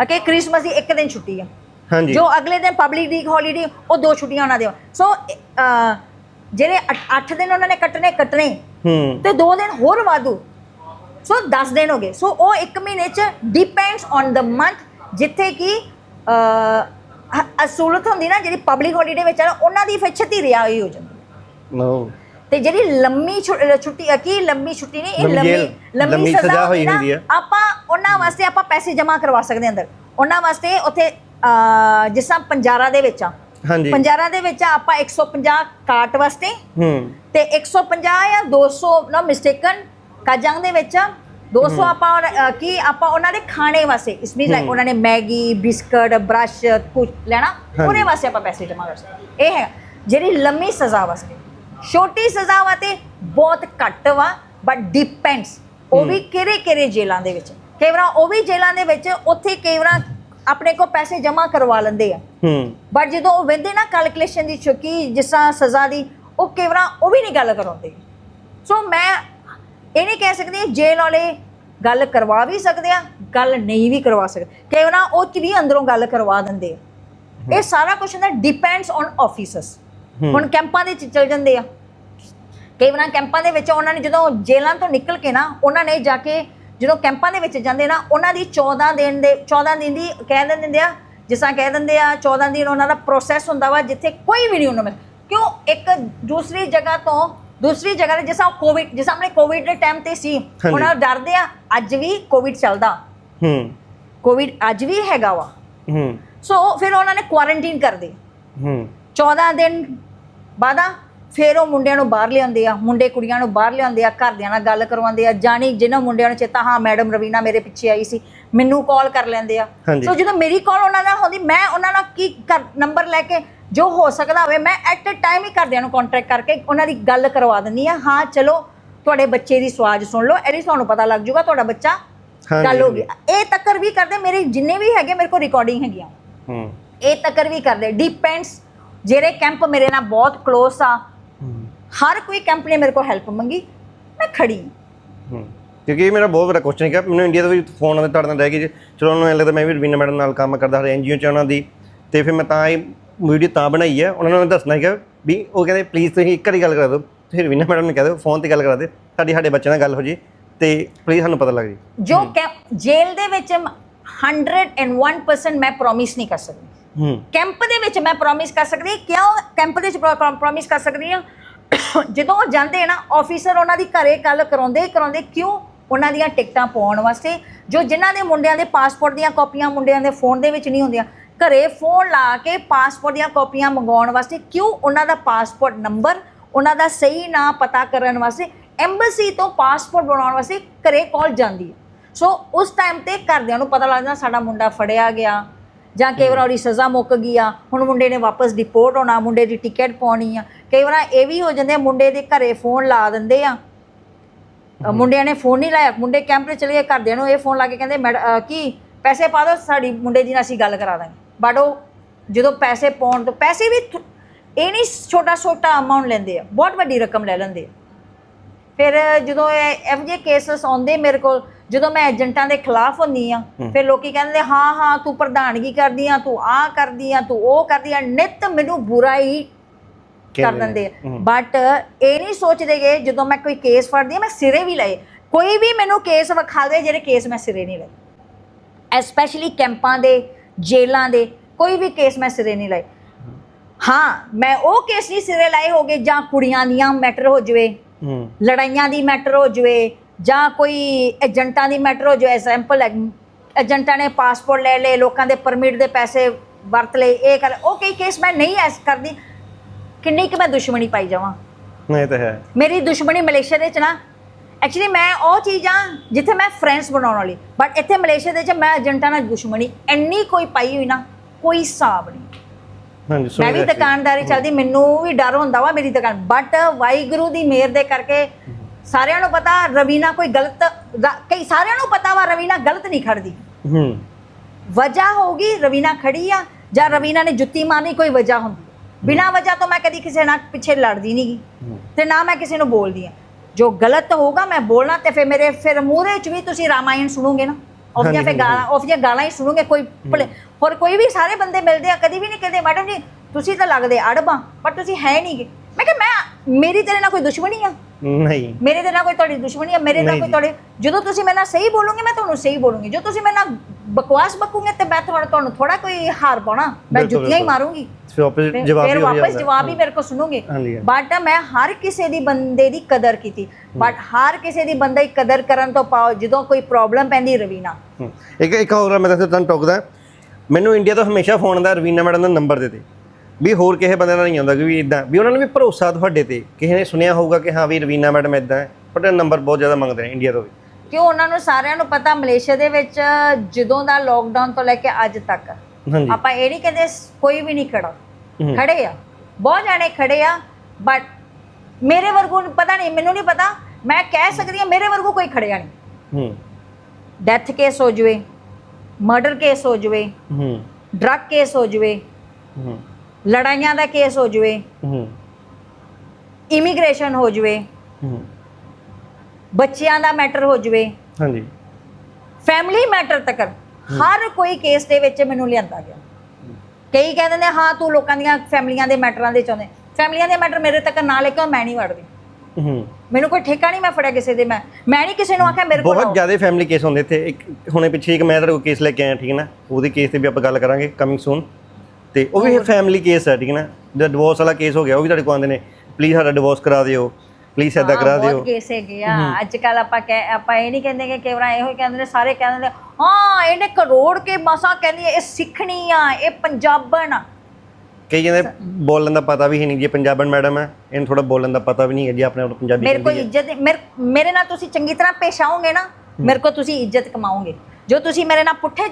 ਓਕੇ ਕ੍ਰਿਸਮਸ ਦੀ ਇੱਕ ਦਿਨ ਛੁੱਟੀ ਆ। ਹਾਂਜੀ। ਜੋ ਅਗਲੇ ਦਿਨ ਪਬਲਿਕ ਦੀ ਹੌਲੀਡੇ ਉਹ ਦੋ ਛੁੱਟੀਆਂ ਉਹਨਾਂ ਦੇ ਸੋ ਜਿਹੜੇ 8 ਦਿਨ ਉਹਨਾਂ ਨੇ ਕੱਟਣੇ ਹੂੰ। ਤੇ 2 ਦਿਨ ਹੋਰ ਵਾਧੂ। ਸੋ 10 ਦਿਨ ਹੋ ਗਏ। ਸੋ ਉਹ ਇੱਕ ਮਹੀਨੇ ਚ ਡਿਪੈਂਡਸ ਔਨ ਦ ਮੰਥ ਜਿੱਥੇ ਕਿ ਅਸੂਲਤ ਹੁੰਦੀ ਨਾ ਜਿਹੜੀ ਪਬਲਿਕ ਹੌਲੀਡੇ ਵਿੱਚ ਆ ਉਹਨਾਂ ਦੀ ਫਿਰ ਛੇਤੀ ਰਿਹਾਈ ਹੋ ਜਾਂਦੀ। ਨੋ ਤੇ ਜਿਹੜੀ ਲੰਮੀ ਛੁ- ਛੁੱਟੀ ਕੀ ਲੰਮੀ ਛੁੱਟੀ ਨਹੀਂ ਇਹ ਲੰਮੀ ਲੰਮੀ ਜੇਲ੍ਹ, ਲੰਮੀ ਲੰਮੀ ਸਜ਼ਾ ਸਜ਼ਾ ਹੋਈ ਹੁੰਦੀ ਹੈ। ਆਪਾਂ ਉਹਨਾਂ ਵਾਸਤੇ ਆਪਾਂ ਪੈਸੇ ਜਮ੍ਹਾਂ ਕਰਵਾ ਸਕਦੇ ਹਾਂ ਅੰਦਰ। ਉਹਨਾਂ ਵਾਸਤੇ ਉੱਥੇ ਅਹ, ਜਿਸ ਤਰ੍ਹਾਂ ਪੰਜਾਰਾ ਦੇ ਵਿੱਚ ਆ। ਹਾਂਜੀ। ਪੰਜਾਰਾ ਦੇ ਵਿੱਚ ਆਪਾਂ 150 ਕਾਟ ਵਾਸਤੇ ਹੂੰ। ਤੇ 150 ਜਾਂ 200 ਨਾ ਮਿਸਟੇਕਨ ਕਾਜੰਗ ਦੇ ਵਿੱਚ 200 ਆਪਾਂ ਉਹ- ਅ, ਕੀ ਆਪਾਂ ਉਹਨਾਂ ਦੇ ਖਾਣੇ ਵਾਸਤੇ ਇਸ ਮੀਨ ਲਾਈਕ। ਉਹਨਾਂ ਨੇ ਮੈਗੀ ਬਿਸਕਟ ਬ੍ਰਸ਼ ਕੁਝ ਲੈਣਾ। ਉਹਦੇ ਵਾਸਤੇ ਆਪਾਂ ਪੈਸੇ ਜਮ੍ਹਾਂ ਕਰ ਸਕਦੇ ਇਹ ਹੈ ਜਿਹੜੀ ਲੰਮੀ ਸਜ਼ਾ ਵਾਸਤੇ ਛੋਟੀ ਸਜ਼ਾ ਵਾਸਤੇ ਬਹੁਤ ਘੱਟ ਵਾ ਬਟ ਡਿਪੈਂਡਸ ਉਹ ਵੀ ਕਿਹੜੇ ਕਿਹੜੇ ਜੇਲ੍ਹਾਂ ਦੇ ਵਿੱਚ ਕਈ ਵਾਰ ਉਹ ਵੀ ਜੇਲ੍ਹਾਂ ਦੇ ਵਿੱਚ ਉੱਥੇ ਕਈ ਵਾਰ ਆਪਣੇ ਕੋ ਪੈਸੇ ਜਮ੍ਹਾਂ ਕਰਵਾ ਲੈਂਦੇ ਆ ਹੂੰ ਬਟ ਜਦੋਂ ਉਹ ਵੰਦੇ ਨਾ ਕੈਲਕੂਲੇਸ਼ਨ ਦੀ ਚੁੱਕੀ ਜਿਸ ਤਰ੍ਹਾਂ ਸਜ਼ਾ ਦੀ ਉਹ ਕਈ ਵਾਰਾਂ ਉਹ ਵੀ ਨਹੀਂ ਗੱਲ ਕਰਾਉਂਦੇ ਸੋ ਮੈਂ ਇਹ ਨਹੀਂ ਕਹਿ ਸਕਦੀ ਜੇਲ੍ਹ ਵਾਲੇ ਗੱਲ ਕਰਵਾ ਵੀ ਸਕਦੇ ਆ ਗੱਲ ਨਹੀਂ ਵੀ ਕਰਵਾ ਸਕਦੇ। ਕਈ ਵਾਰਾਂ ਉਹ ਚ ਵੀ ਅੰਦਰੋਂ ਗੱਲ ਕਰਵਾ ਦਿੰਦੇ ਆ। ਇਹ ਸਾਰਾ ਕੁਝ ਹੁੰਦਾ ਡਿਪੈਂਡਸ ਔਨ ਆਫੀਸਰਸ ਹੁਣ ਕੈਂਪਾਂ ਦੇ ਚ ਚਲ ਜਾਂਦੇ ਆ। ਕਈ ਵਾਰਾਂ ਕੈਂਪਾਂ ਦੇ ਵਿੱਚ ਉਹਨਾਂ ਨੇ ਜਦੋਂ ਜੇਲ੍ਹਾਂ ਤੋਂ ਨਿਕਲ ਕੇ ਨਾ ਉਹਨਾਂ ਨੇ ਜਾ ਕੇ ਜਦੋਂ ਕੈਂਪਾਂ ਦੇ ਵਿੱਚ ਜਾਂਦੇ ਨਾ ਉਹਨਾਂ ਦੀ 14 ਦਿਨ ਦੇ 14 ਦਿਨ ਦੀ ਕਹਿ ਦਿੰਦੇ ਆ ਜਿਸ ਤਰ੍ਹਾਂ ਕਹਿ ਦਿੰਦੇ ਆ 14 ਦਿਨ ਉਹਨਾਂ ਦਾ ਪ੍ਰੋਸੈਸ ਹੁੰਦਾ ਵਾ ਜਿੱਥੇ ਕੋਈ ਵੀ ਨਹੀਂ ਉਹਨਾਂ ਮਿਲ। ਕਿਉਂ? ਇੱਕ ਦੂਸਰੀ ਜਗ੍ਹਾ ਤੋਂ ਦੂਸਰੀ ਜਗ੍ਹਾ ਤੇ ਜਿਸ ਤਰ੍ਹਾਂ ਕੋਵਿਡ ਜਿਸ ਤਰ੍ਹਾਂ ਆਪਣੇ ਕੋਵਿਡ ਦੇ ਟਾਈਮ ਤੇ ਸੀ। ਉਹਨਾਂ ਡਰਦੇ ਆ ਅੱਜ ਵੀ ਕੋਵਿਡ ਚੱਲਦਾ। ਹੂੰ। ਕੋਵਿਡ ਅੱਜ ਵੀ ਹੈਗਾ ਵਾ। ਹੂੰ। ਸੋ ਫਿਰ ਉਹਨਾਂ ਨੇ ਕੁਆਰੰਟੀਨ ਕਰਦੇ ਹੂੰ। 14 ਦਿਨ ਬਾਅਦਾ ਫਿਰ ਉਹ ਮੁੰਡਿਆਂ ਨੂੰ ਬਾਹਰ ਲਿਆਉਂਦੇ ਆ ਮੁੰਡੇ ਕੁੜੀਆਂ ਨੂੰ ਬਾਹਰ ਲਿਆਉਂਦੇ ਆ ਘਰਦਿਆਂ ਨਾਲ ਗੱਲ ਕਰਵਾਉਂਦੇ ਆ। ਜਾਣੀ ਜਿਹਨਾਂ ਮੁੰਡਿਆਂ ਨੂੰ ਚੇਤਾ ਹਾਂ ਮੈਡਮ ਰਵੀਨਾ ਮੇਰੇ ਪਿੱਛੇ ਆਈ ਸੀ ਮੈਨੂੰ ਕਾਲ ਕਰ ਲੈਂਦੇ ਆ। ਸੋ ਜਦੋਂ ਮੇਰੀ ਕਾਲ ਉਹਨਾਂ ਨਾਲ ਹੁੰਦੀ ਮੈਂ ਉਹਨਾਂ ਨਾਲ ਕੀ ਨੰਬਰ ਲੈ ਕੇ ਜੋ ਹੋ ਸਕਦਾ ਹੋਵੇ ਮੈਂ ਐਟ ਅ ਟਾਈਮ ਹੀ ਘਰਦਿਆਂ ਨੂੰ ਕੰਟੈਕਟ ਕਰਕੇ ਉਹਨਾਂ ਦੀ ਗੱਲ ਕਰਵਾ ਦਿੰਦੀ ਆ ਹਾਂ ਚਲੋ ਤੁਹਾਡੇ ਬੱਚੇ ਦੀ ਸਵਾਜ ਸੁਣ ਲਓ ਐਲੀ ਤੁਹਾਨੂੰ ਪਤਾ ਲੱਗ ਜਾਊਗਾ ਤੁਹਾਡਾ ਬੱਚਾ ਗੱਲ ਹੋ ਗਈ। ਇਹ ਤੱਕਰ ਵੀ ਕਰਦੇ ਮੇਰੇ ਜਿੰਨੇ ਵੀ ਹੈਗੇ ਮੇਰੇ ਕੋਲ ਰਿਕਾਰਡਿੰਗ ਹੈਗੀਆਂ। ਹੂੰ। ਇਹ ਤੱਕਰ ਵੀ ਕਰਦੇ ਡਿਪੈਂਡਸ ਜਿਹੜੇ ਕੈਂਪ ਮੇਰੇ ਨਾਲ ਬਹੁਤ ক্লোਜ਼ ਆ ਹਰ ਕੋਈ ਕੈਂਪ ਨੇ ਮੇਰੇ ਕੋਲ ਹੈਲਪ ਮੰਗੀ ਮੈਂ ਖੜੀ ਹਾਂ। ਹੂੰ। ਕਿਉਂਕਿ ਇਹ ਮੇਰਾ ਬਹੁਤ ਵੱਡਾ ਕੁਐਸਚਨ ਹੈ ਕਿ ਮੈਨੂੰ ਇੰਡੀਆ ਤੋਂ ਵੀ ਫੋਨ ਆਉਂਦੇ ਤੁਹਾਡੇ ਨਾਲ ਰਹਿ ਗਏ ਜੀ ਚਲੋ ਉਹਨਾਂ ਨੂੰ ਲੱਗਦਾ ਮੈਂ ਵੀ ਰਵੀਨਾ ਮੈਡਮ ਨਾਲ ਕੰਮ ਕਰਦਾ ਹਰ ਐਨਜੀਓ ਚ ਉਹਨਾਂ ਦੀ। ਤੇ ਫਿਰ ਮੈਂ ਤਾਂ ਇਹ ਵੀਡੀਓ ਤਾਂ ਬਣਾਈ ਹੈ ਉਹਨਾਂ ਨੂੰ ਦੱਸਣਾ ਕਿ ਵੀ ਉਹ ਕਹਿੰਦੇ ਪਲੀਜ਼ ਤੁਸੀਂ ਇੱਕ ਵਾਰੀ ਗੱਲ ਕਰਾ ਦਿਓ। ਤੁਸੀਂ ਰਵੀਨਾ ਮੈਡਮ ਨੂੰ ਕਹਿ ਦਿਓ ਫੋਨ ਤੇ ਗੱਲ ਕਰਾ ਦਿਓ ਸਾਡੀ ਸਾਡੇ ਬੱਚੇ ਨਾਲ ਗੱਲ ਹੋ ਜੇ ਤੇ ਪਲੀਜ਼ ਸਾਨੂੰ ਪਤਾ ਲੱਗ ਜੇ। ਜੋ ਕੈਂਪ ਜੇਲ੍ਹ ਦੇ ਵਿੱਚ 101% ਮੈਂ ਪ੍ਰੋਮਿਸ ਨਹੀਂ ਕਰ ਸਕਦੀ। ਹੂੰ। ਕੈਂਪ ਦੇ ਵਿੱਚ ਮੈਂ ਪ੍ਰੋਮਿਸ ਕਰ ਸਕਦੀ। ਹਾਂ। ਕਿਉਂ ਕੈਂਪ ਦੇ ਵਿੱਚ ਪ੍ਰੋਮਿਸ ਕਰ ਸਕਦੀ ਹਾਂ? ਜਦੋਂ ਉਹ ਜਾਂਦੇ ਆ ਨਾ ਆਫੀਸਰ ਉਹਨਾਂ ਦੀ ਘਰੇ ਗੱਲ ਕਰਾਉਂਦੇ ਹੀ ਕਰਾਉਂਦੇ, ਕਿਉਂ? ਉਹਨਾਂ ਦੀਆਂ ਟਿਕਟਾਂ ਪਾਉਣ ਵਾਸਤੇ। ਜੋ ਜਿਨ੍ਹਾਂ ਦੇ ਮੁੰਡਿਆਂ ਦੇ ਪਾਸਪੋਰਟ ਦੀਆਂ ਕਾਪੀਆਂ ਮੁੰਡਿਆਂ ਦੇ ਫੋਨ ਦੇ ਵਿੱਚ ਨਹੀਂ ਹੁੰਦੀਆਂ, ਘਰੇ ਫੋਨ ਲਾ ਕੇ ਪਾਸਪੋਰਟ ਦੀਆਂ ਕਾਪੀਆਂ ਮੰਗਾਉਣ ਵਾਸਤੇ ਕਿਉਂ ਉਹਨਾਂ ਦਾ ਪਾਸਪੋਰਟ ਨੰਬਰ ਉਹਨਾਂ ਦਾ ਸਹੀ ਨਾਂ ਪਤਾ ਕਰਨ ਵਾਸਤੇ ਐਮਬੈਸੀ ਤੋਂ ਪਾਸਪੋਰਟ ਬਣਾਉਣ ਵਾਸਤੇ ਘਰੇ ਕਾਲ ਜਾਂਦੀ ਹੈ। ਸੋ ਉਸ ਟਾਈਮ ਤੇ ਘਰਦਿਆਂ ਨੂੰ ਪਤਾ ਲੱਗਦਾ ਸਾਡਾ ਮੁੰਡਾ ਫੜਿਆ ਗਿਆ। ਜਾਂ ਕਈ ਵਾਰ ਉਹਦੀ ਸਜ਼ਾ ਮੁੱਕ ਗਈ ਆ ਹੁਣ ਮੁੰਡੇ ਨੇ ਵਾਪਸ ਡਿਪੋਰਟ ਹੋਣਾ ਮੁੰਡੇ ਦੀ ਟਿਕਟ ਪਾਉਣੀ ਆ। ਕਈ ਵਾਰ ਇਹ ਵੀ ਹੋ ਜਾਂਦੇ ਆ, ਮੁੰਡੇ ਦੇ ਘਰੇ ਫੋਨ ਲਾ ਦਿੰਦੇ ਆ। ਮੁੰਡਿਆਂ ਨੇ ਫੋਨ ਨਹੀਂ ਲਾਇਆ ਮੁੰਡੇ ਕੈਂਪ 'ਤੇ ਚਲੇ ਗਏ ਘਰਦਿਆਂ ਨੂੰ ਇਹ ਫੋਨ ਲਾ ਕੇ ਕਹਿੰਦੇ ਕੀ ਪੈਸੇ ਪਾ ਦਿਓ ਸਾਡੀ ਮੁੰਡੇ ਦੀ ਨਾਲ ਅਸੀਂ ਗੱਲ ਕਰਾ ਦਾਂਗੇ। ਬਟ ਉਹ ਜਦੋਂ ਪੈਸੇ ਪਾਉਣ ਤੋਂ ਪੈਸੇ ਵੀ ਇਹ ਨਹੀਂ ਛੋਟਾ ਛੋਟਾ ਅਮਾਉਂਟ ਲੈਂਦੇ ਆ ਬਹੁਤ ਵੱਡੀ ਰਕਮ ਲੈ ਲੈਂਦੇ ਆ। ਫਿਰ ਜਦੋਂ ਇਹ ਜਿਹੇ ਕੇਸਸ ਆਉਂਦੇ ਮੇਰੇ ਕੋਲ ਜਦੋਂ ਮੈਂ ਏਜੰਟਾਂ ਦੇ ਖਿਲਾਫ ਹੁੰਦੀ ਆ ਫਿਰ ਲੋਕੀ ਕਹਿੰਦੇ ਹਾਂ ਹਾਂ ਤੂੰ ਪ੍ਰਧਾਨਗੀ ਕਰਦੀ ਆ ਤੂੰ ਆ ਕਰਦੀ ਆ ਤੂੰ ਉਹ ਕਰਦੀ ਆ ਨਿਤ ਮੈਨੂੰ ਬੁਰਾ ਹੀ ਕਰ ਦਿੰਦੇ। ਬਟ ਇਹ ਨਹੀਂ ਸੋਚਦੇਗੇ ਜਦੋਂ ਮੈਂ ਕੋਈ ਕੇਸ ਫੜਦੀ ਆ ਮੈਂ ਸਿਰੇ ਵੀ ਲਏ। ਕੋਈ ਵੀ ਮੈਨੂੰ ਕੇਸ ਵਿਖਾ ਦੇ ਜਿਹੜੇ ਕੇਸ ਮੈਂ ਸਿਰੇ ਨਹੀਂ ਲਏ। ਐਸਪੈਸ਼ਲੀ ਕੈਂਪਾਂ ਦੇ ਜੇਲਾਂ ਦੇ ਕੋਈ ਵੀ ਕੇਸ ਮੈਂ ਸਿਰੇ ਨਹੀਂ ਲਏ। ਹਾਂ ਮੈਂ ਉਹ ਕੇਸ ਨਹੀਂ ਸਿਰੇ ਲਾਏ ਹੋਗੇ ਜਾਂ ਕੁੜੀਆਂ ਦੀਆਂ ਮੈਟਰ ਹੋ ਜਵੇ ਲੜਾਈਆਂ ਦੀ ਮੈਟਰ ਹੋ ਜਵੇ ਜਾਂ ਕੋਈ ਏਜੰਟਾਂ ਦੀ ਮੈਟਰ ਹੋ ਜਾਵੇ ਐਗਜ਼ਾਮਪਲ ਏਜੰਟਾਂ ਨੇ ਪਾਸਪੋਰਟ ਲੈ ਲਏ ਲੋਕਾਂ ਦੇ ਪਰਮਿਟ ਦੇ ਪੈਸੇ ਵਰਤ ਲਏ ਇਹ ਕਰ ਉਹ ਕਈ ਕੇਸ ਮੈਂ ਨਹੀਂ ਐਸ ਕਰਦੀ ਕਿੰਨੀ ਕਿ ਮੈਂ ਦੁਸ਼ਮਣੀ ਪਾਈ ਜਾਵਾਂ? ਨਹੀਂ ਤਾਂ ਹੈ। ਮੇਰੀ ਦੁਸ਼ਮਣੀ ਮਲੇਸ਼ੀਆ ਦੇ ਚ ਨਾ ਐਕਚੁਅਲੀ ਮੈਂ ਉਹ ਚੀਜ਼ਾਂ ਜਿੱਥੇ ਮੈਂ ਫਰੈਂਡਸ ਬਣਾਉਣ ਵਾਲੀ ਬਟ ਇੱਥੇ ਮਲੇਸ਼ੀਆ ਦੇ ਚ ਮੈਂ ਏਜੰਟਾਂ ਨਾਲ ਦੁਸ਼ਮਣੀ ਇੰਨੀ ਕੋਈ ਪਾਈ ਹੋਈ ਨਾ ਕੋਈ ਹਿਸਾਬ ਨਹੀਂ। ਹਾਂਜੀ ਮੈਂ ਵੀ। ਦੁਕਾਨਦਾਰੀ ਚੱਲਦੀ ਮੈਨੂੰ ਵੀ ਡਰ ਹੁੰਦਾ ਵਾ ਮੇਰੀ ਦੁਕਾਨ ਬਟ ਵਾਹਿਗੁਰੂ ਦੀ ਮਿਹਰ ਦੇ ਕਰਕੇ ਸਾਰਿਆਂ ਨੂੰ ਪਤਾ ਰਵੀਨਾ ਕੋਈ ਗਲਤ ਕਈ ਸਾਰਿਆਂ ਨੂੰ ਪਤਾ ਵਾ ਰਵੀਨਾ ਗਲਤ ਨਹੀਂ ਖੜਦੀ। ਹੂੰ। ਵਜ੍ਹਾ ਹੋਊਗੀ ਰਵੀਨਾ ਖੜੀ ਆ ਜਾਂ ਰਵੀਨਾ ਨੇ ਜੁੱਤੀ ਮਾਰਨੀ ਕੋਈ ਵਜ੍ਹਾ ਹੁੰਦੀ ਬਿਨਾਂ ਵਜ੍ਹਾ ਤੋਂ ਮੈਂ ਕਦੀ ਕਿਸੇ ਨਾਲ ਪਿੱਛੇ ਲੜਦੀ ਨਹੀਂਗੀ ਹੂੰ। ਤੇ ਨਾ ਮੈਂ ਕਿਸੇ ਨੂੰ ਬੋਲਦੀ ਆ। ਜੋ ਗਲਤ ਹੋਊਗਾ ਮੈਂ ਬੋਲਣਾ ਤੇ ਫਿਰ ਮੇਰੇ ਫਿਰ ਮੂਹਰੇ ਚ ਵੀ ਤੁਸੀਂ ਰਾਮਾਇਣ ਸੁਣੋਗੇ ਨਾ। ਉਹਦੀਆਂ ਹਾਂਜੀ, ਫਿਰ ਹਾਂਜੀ। ਗਾਲਾਂ ਉਹਦੀਆਂ ਗਾਲਾਂ ਹੀ ਸੁਣੋਗੇ ਕੋਈ ਭਲੇ- ਹੋਰ ਕੋਈ ਵੀ ਸਾਰੇ ਬੰਦੇ ਮਿਲਦੇ ਆ ਕਦੀ ਵੀ ਨਹੀਂ ਕਹਿੰਦੇ ਮੈਡਮ ਜੀ ਤੁਸੀਂ ਤਾਂ ਲੱਗਦੇ ਅੜਬਾਂ ਪਰ ਤੁਸੀਂ ਹੈ ਨਹੀਂਗੇ ਮੈਂ ਕਿਹਾ ਮੈਂ ਮੇਰੀ ਤੇਰੇ ਨਾਲ ਕੋਈ ਦੁਸ਼ਮਣੀ ਆ? ਨਹੀਂ। ਮੇਰੇ ਦੇ ਨਾਲ ਕੋਈ ਤੁਹਾਡੀ ਦੁਸ਼ਮਣੀ ਆ ਮੇਰੇ ਨਾਲ ਕੋਈ। ਤੁਹਾਡੇ ਜਦੋਂ ਤੁਸੀਂ ਮੇਰੇ ਨਾਲ ਸਹੀ ਬੋਲੋਗੇ ਮੈਂ ਤੁਹਾਨੂੰ ਸਹੀ ਬੋਲੂੰਗੀ। ਜੋ ਤੁਸੀਂ ਮੇਰੇ ਨਾਲ ਬਕਵਾਸ ਬਕੂਗੇ ਤੇ ਮੈਂ ਤੁਹਾਨੂੰ ਤੁਹਾਨੂੰ ਥੋੜਾ ਕੋਈ ਹਾਰ ਪਾਉਣਾ। ਮੈਂ ਜੁੱਤੀਆਂ ਹੀ। ਮਾਰੂੰਗੀ। ਫਿਰ ਫਿਰ ਜਵਾਬ ਹੋ ਵਾਪਸ। ਜਵਾਬ ਹੀ ਮੇਰੇ ਕੋਲ ਸੁਣੋਗੇ। ਬਟ ਮੈਂ ਹਰ ਕਿਸੇ ਦੀ ਬੰਦੇ ਦੀ ਕਦਰ ਕੀਤੀ। ਬਟ ਹਰ ਕਿਸੇ ਦੀ ਬੰਦੇ ਦੀ ਕਦਰ ਕਰਨ ਤੋਂ ਪਾਓ ਜਦੋਂ ਕੋਈ ਪ੍ਰੋਬਲਮ ਪੈਂਦੀ ਰਵੀਨਾ। ਹੂੰ। ਇੱਕ ਇੱਕ ਹੋਰ ਮੈਂ ਤੁਹਾਨੂੰ ਤੁਹਾਨੂੰ ਟੋਕਦਾ। ਮੈਨੂੰ ਇੰਡੀਆ ਤੋਂ ਹਮੇਸ਼ਾ ਫੋਨ ਆਉਂਦਾ ਰਵੀਨਾ ਮੈਡਮ ਦਾ ਨੰਬਰ ਦੇ ਦੇ ਵੀ ਹੋਰ ਕਿਸੇ ਬੰਦੇ ਦਾ ਨਹੀਂ ਆਉਂਦਾ ਕਿ ਵੀ ਇਦਾਂ ਵੀ ਉਹਨਾਂ ਨੂੰ ਵੀ ਭਰੋਸਾ ਤੁਹਾਡੇ ਤੇ। ਕਿਸੇ ਨੇ ਸੁਣਿਆ ਹੋਊਗਾ ਕਿ ਹਾਂ ਵੀ ਰਵੀਨਾ ਮੈਡਮ ਇਦਾਂ ਹੈ ਬਟ ਨੰਬਰ ਬਹੁਤ ਜ਼ਿਆਦਾ ਮੰਗਦੇ ਨੇ ਇੰਡੀਆ ਤੋਂ ਵੀ। ਕਿਉਂ ਉਹਨਾਂ ਨੂੰ ਸਾਰਿਆਂ ਨੂੰ ਪਤਾ ਮਲੇਸ਼ੀਆ ਦੇ ਵਿੱਚ ਜਦੋਂ ਦਾ ਲੋਕਡਾਊਨ ਤੋਂ ਲੈ ਕੇ ਅੱਜ ਤੱਕ ਹਾਂਜੀ। ਆਪਾਂ ਇਹ ਨਹੀਂ ਕਹਿੰਦੇ ਕੋਈ ਵੀ ਨਹੀਂ ਖੜਾ। ਖੜੇ ਆ। ਬਹੁਤ ਜਾਣੇ ਖੜੇ ਆ ਬਟ ਮੇਰੇ ਵਰਗੂ ਪਤਾ ਨਹੀਂ ਮੈਨੂੰ ਨਹੀਂ ਪਤਾ। ਮੈਂ ਕਹਿ ਸਕਦੀ ਹਾਂ ਮੇਰੇ ਵਰਗੂ ਕੋਈ ਖੜਿਆ ਨਹੀਂ। ਹੂੰ। ਡੈਥ ਕੇਸ ਹੋ ਜਵੇ ਮਰਡਰ ਕੇਸ ਹੋ ਜਵੇ ਹੂੰ। ਡਰਗ ਕੇਸ ਹੋ ਜਵੇ। ਹੂੰ। ਲੜਾਈਆਂ ਦਾ ਕੇਸ ਹੋ ਜਵੇ ਹੂੰ। ਇਮੀਗ੍ਰੇਸ਼ਨ ਹੋ ਜਵੇ ਹੂੰ। ਬੱਚਿਆਂ ਦਾ ਮੈਟਰ ਹੋ ਜਵੇ। ਹਾਂਜੀ। ਫੈਮਿਲੀ ਮੈਟਰ ਤੱਕ ਹਰ ਕੋਈ ਕੇਸ ਦੇ ਵਿੱਚ ਮੈਨੂੰ ਲਿਆਂਦਾ ਗਿਆ। ਕਈ ਕਹਿੰਦੇ ਨੇ ਹਾਂ ਤੂੰ ਲੋਕਾਂ ਦੀਆਂ ਫੈਮਲੀਆਂ ਦੇ ਮੈਟਰਾਂ ਦੇ ਚਾਹੁੰਦੇ। ਫੈਮਲੀਆਂ ਦੇ ਮੈਟਰ ਮੇਰੇ ਤੱਕ ਨਾ ਲੈ ਕੇ ਮੈਂ ਨਹੀਂ ਵੜਦੀ। ਹੂੰ। ਮੈਨੂੰ ਕੋਈ ਠੇਕਾ ਨਹੀਂ ਮੈਂ ਫੜਿਆ ਕਿਸੇ ਦੇ ਮੈਂ ਮੈਂ ਨਹੀਂ ਕਿਸੇ ਨੂੰ ਆਖਿਆ ਮੇਰੇ ਕੋਲ ਬਹੁਤ। ਜ਼ਿਆਦਾ ਫੈਮਿਲੀ ਕੇਸ ਹੁੰਦੇ ਇੱਥੇ। ਇੱਕ ਹੁਣੇ ਪਿੱਛੇ ਇੱਕ ਮੈਂ ਤੁਹਾਡੇ ਕੋਲ ਕੇਸ ਲੈ ਕੇ ਆਇਆ ਠੀਕ ਹੈ ਨਾ? ਉਹਦੇ ਕੇਸ ਤੇ ਵੀ ਆਪਾਂ ਗੱਲ ਕਰਾਂਗੇ ਕਮਿੰਗ ਸੂਨ ਤੇ ਉਹ ਵੀ ਫੈਮਿਲੀ ਕੇਸ ਹੈ ਠੀਕ ਹੈ ਨਾ? ਜਿਹੜਾ ਡਿਵੋਰਸ ਵਾਲਾ ਕੇਸ ਹੋ ਗਿਆ ਉਹ ਵੀ ਤੁਹਾਡੇ ਕੋਲ ਆਉਂਦੇ ਨੇ। ਪਲੀਜ਼ ਸਾਡਾ ਡਿਵੋਰਸ ਕਰਾ ਦਿਓ। ਪਲੀਜ਼ ਐਦਾਂ ਕਰਾ ਦਿਓ। ਬਹੁਤ ਕੇਸ ਹੈਗੇ ਆ। ਅੱਜ ਕੱਲ ਆਪਾਂ ਕਹਿ ਆਪਾਂ ਇਹ ਨਹੀਂ ਕਹਿੰਦੇ ਕਿ ਕੇਵਰਾ ਇਹੋ ਹੀ ਕਹਿੰਦੇ ਨੇ ਸਾਰੇ ਕਹਿੰਦੇ ਨੇ ਹਾਂ ਇਹਨੇ ਕਰੋੜ ਕੇ ਮਸਾ ਕਹਿੰਦੀ ਇਹ ਸਿੱਖਣੀ ਆ ਇਹ ਪੰਜਾਬਣ। ਆ ਕਈ ਕਹਿੰਦੇ ਬੋਲਣ ਦਾ ਪਤਾ ਵੀ ਨਹੀਂ ਜੇ ਪੰਜਾਬਣ ਮੈਡਮ ਹੈ। ਇਹਨੂੰ ਥੋੜਾ ਬੋਲਣ ਦਾ ਪਤਾ ਵੀ ਨਹੀਂ ਹੈ ਜੇ ਆਪਣੇ ਆਪ ਨੂੰ ਪੰਜਾਬੀ ਮੇਰੇ ਕੋਲ ਇੱਜ਼ਤ ਮੇਰੇ ਮੇਰੇ ਨਾਲ ਤੁਸੀਂ ਚੰਗੀ ਤਰ੍ਹਾਂ ਪੇਸ਼ ਆਓਗੇ ਨਾ ਮੇਰੇ ਕੋਲ ਤੁਸੀਂ ਇੱਜ਼ਤ ਕਮਾਓਗੇ। ਜੋ ਤੁਸੀਂ ਮੇਰੇ ਨਾਲ ਪੁੱਠੇ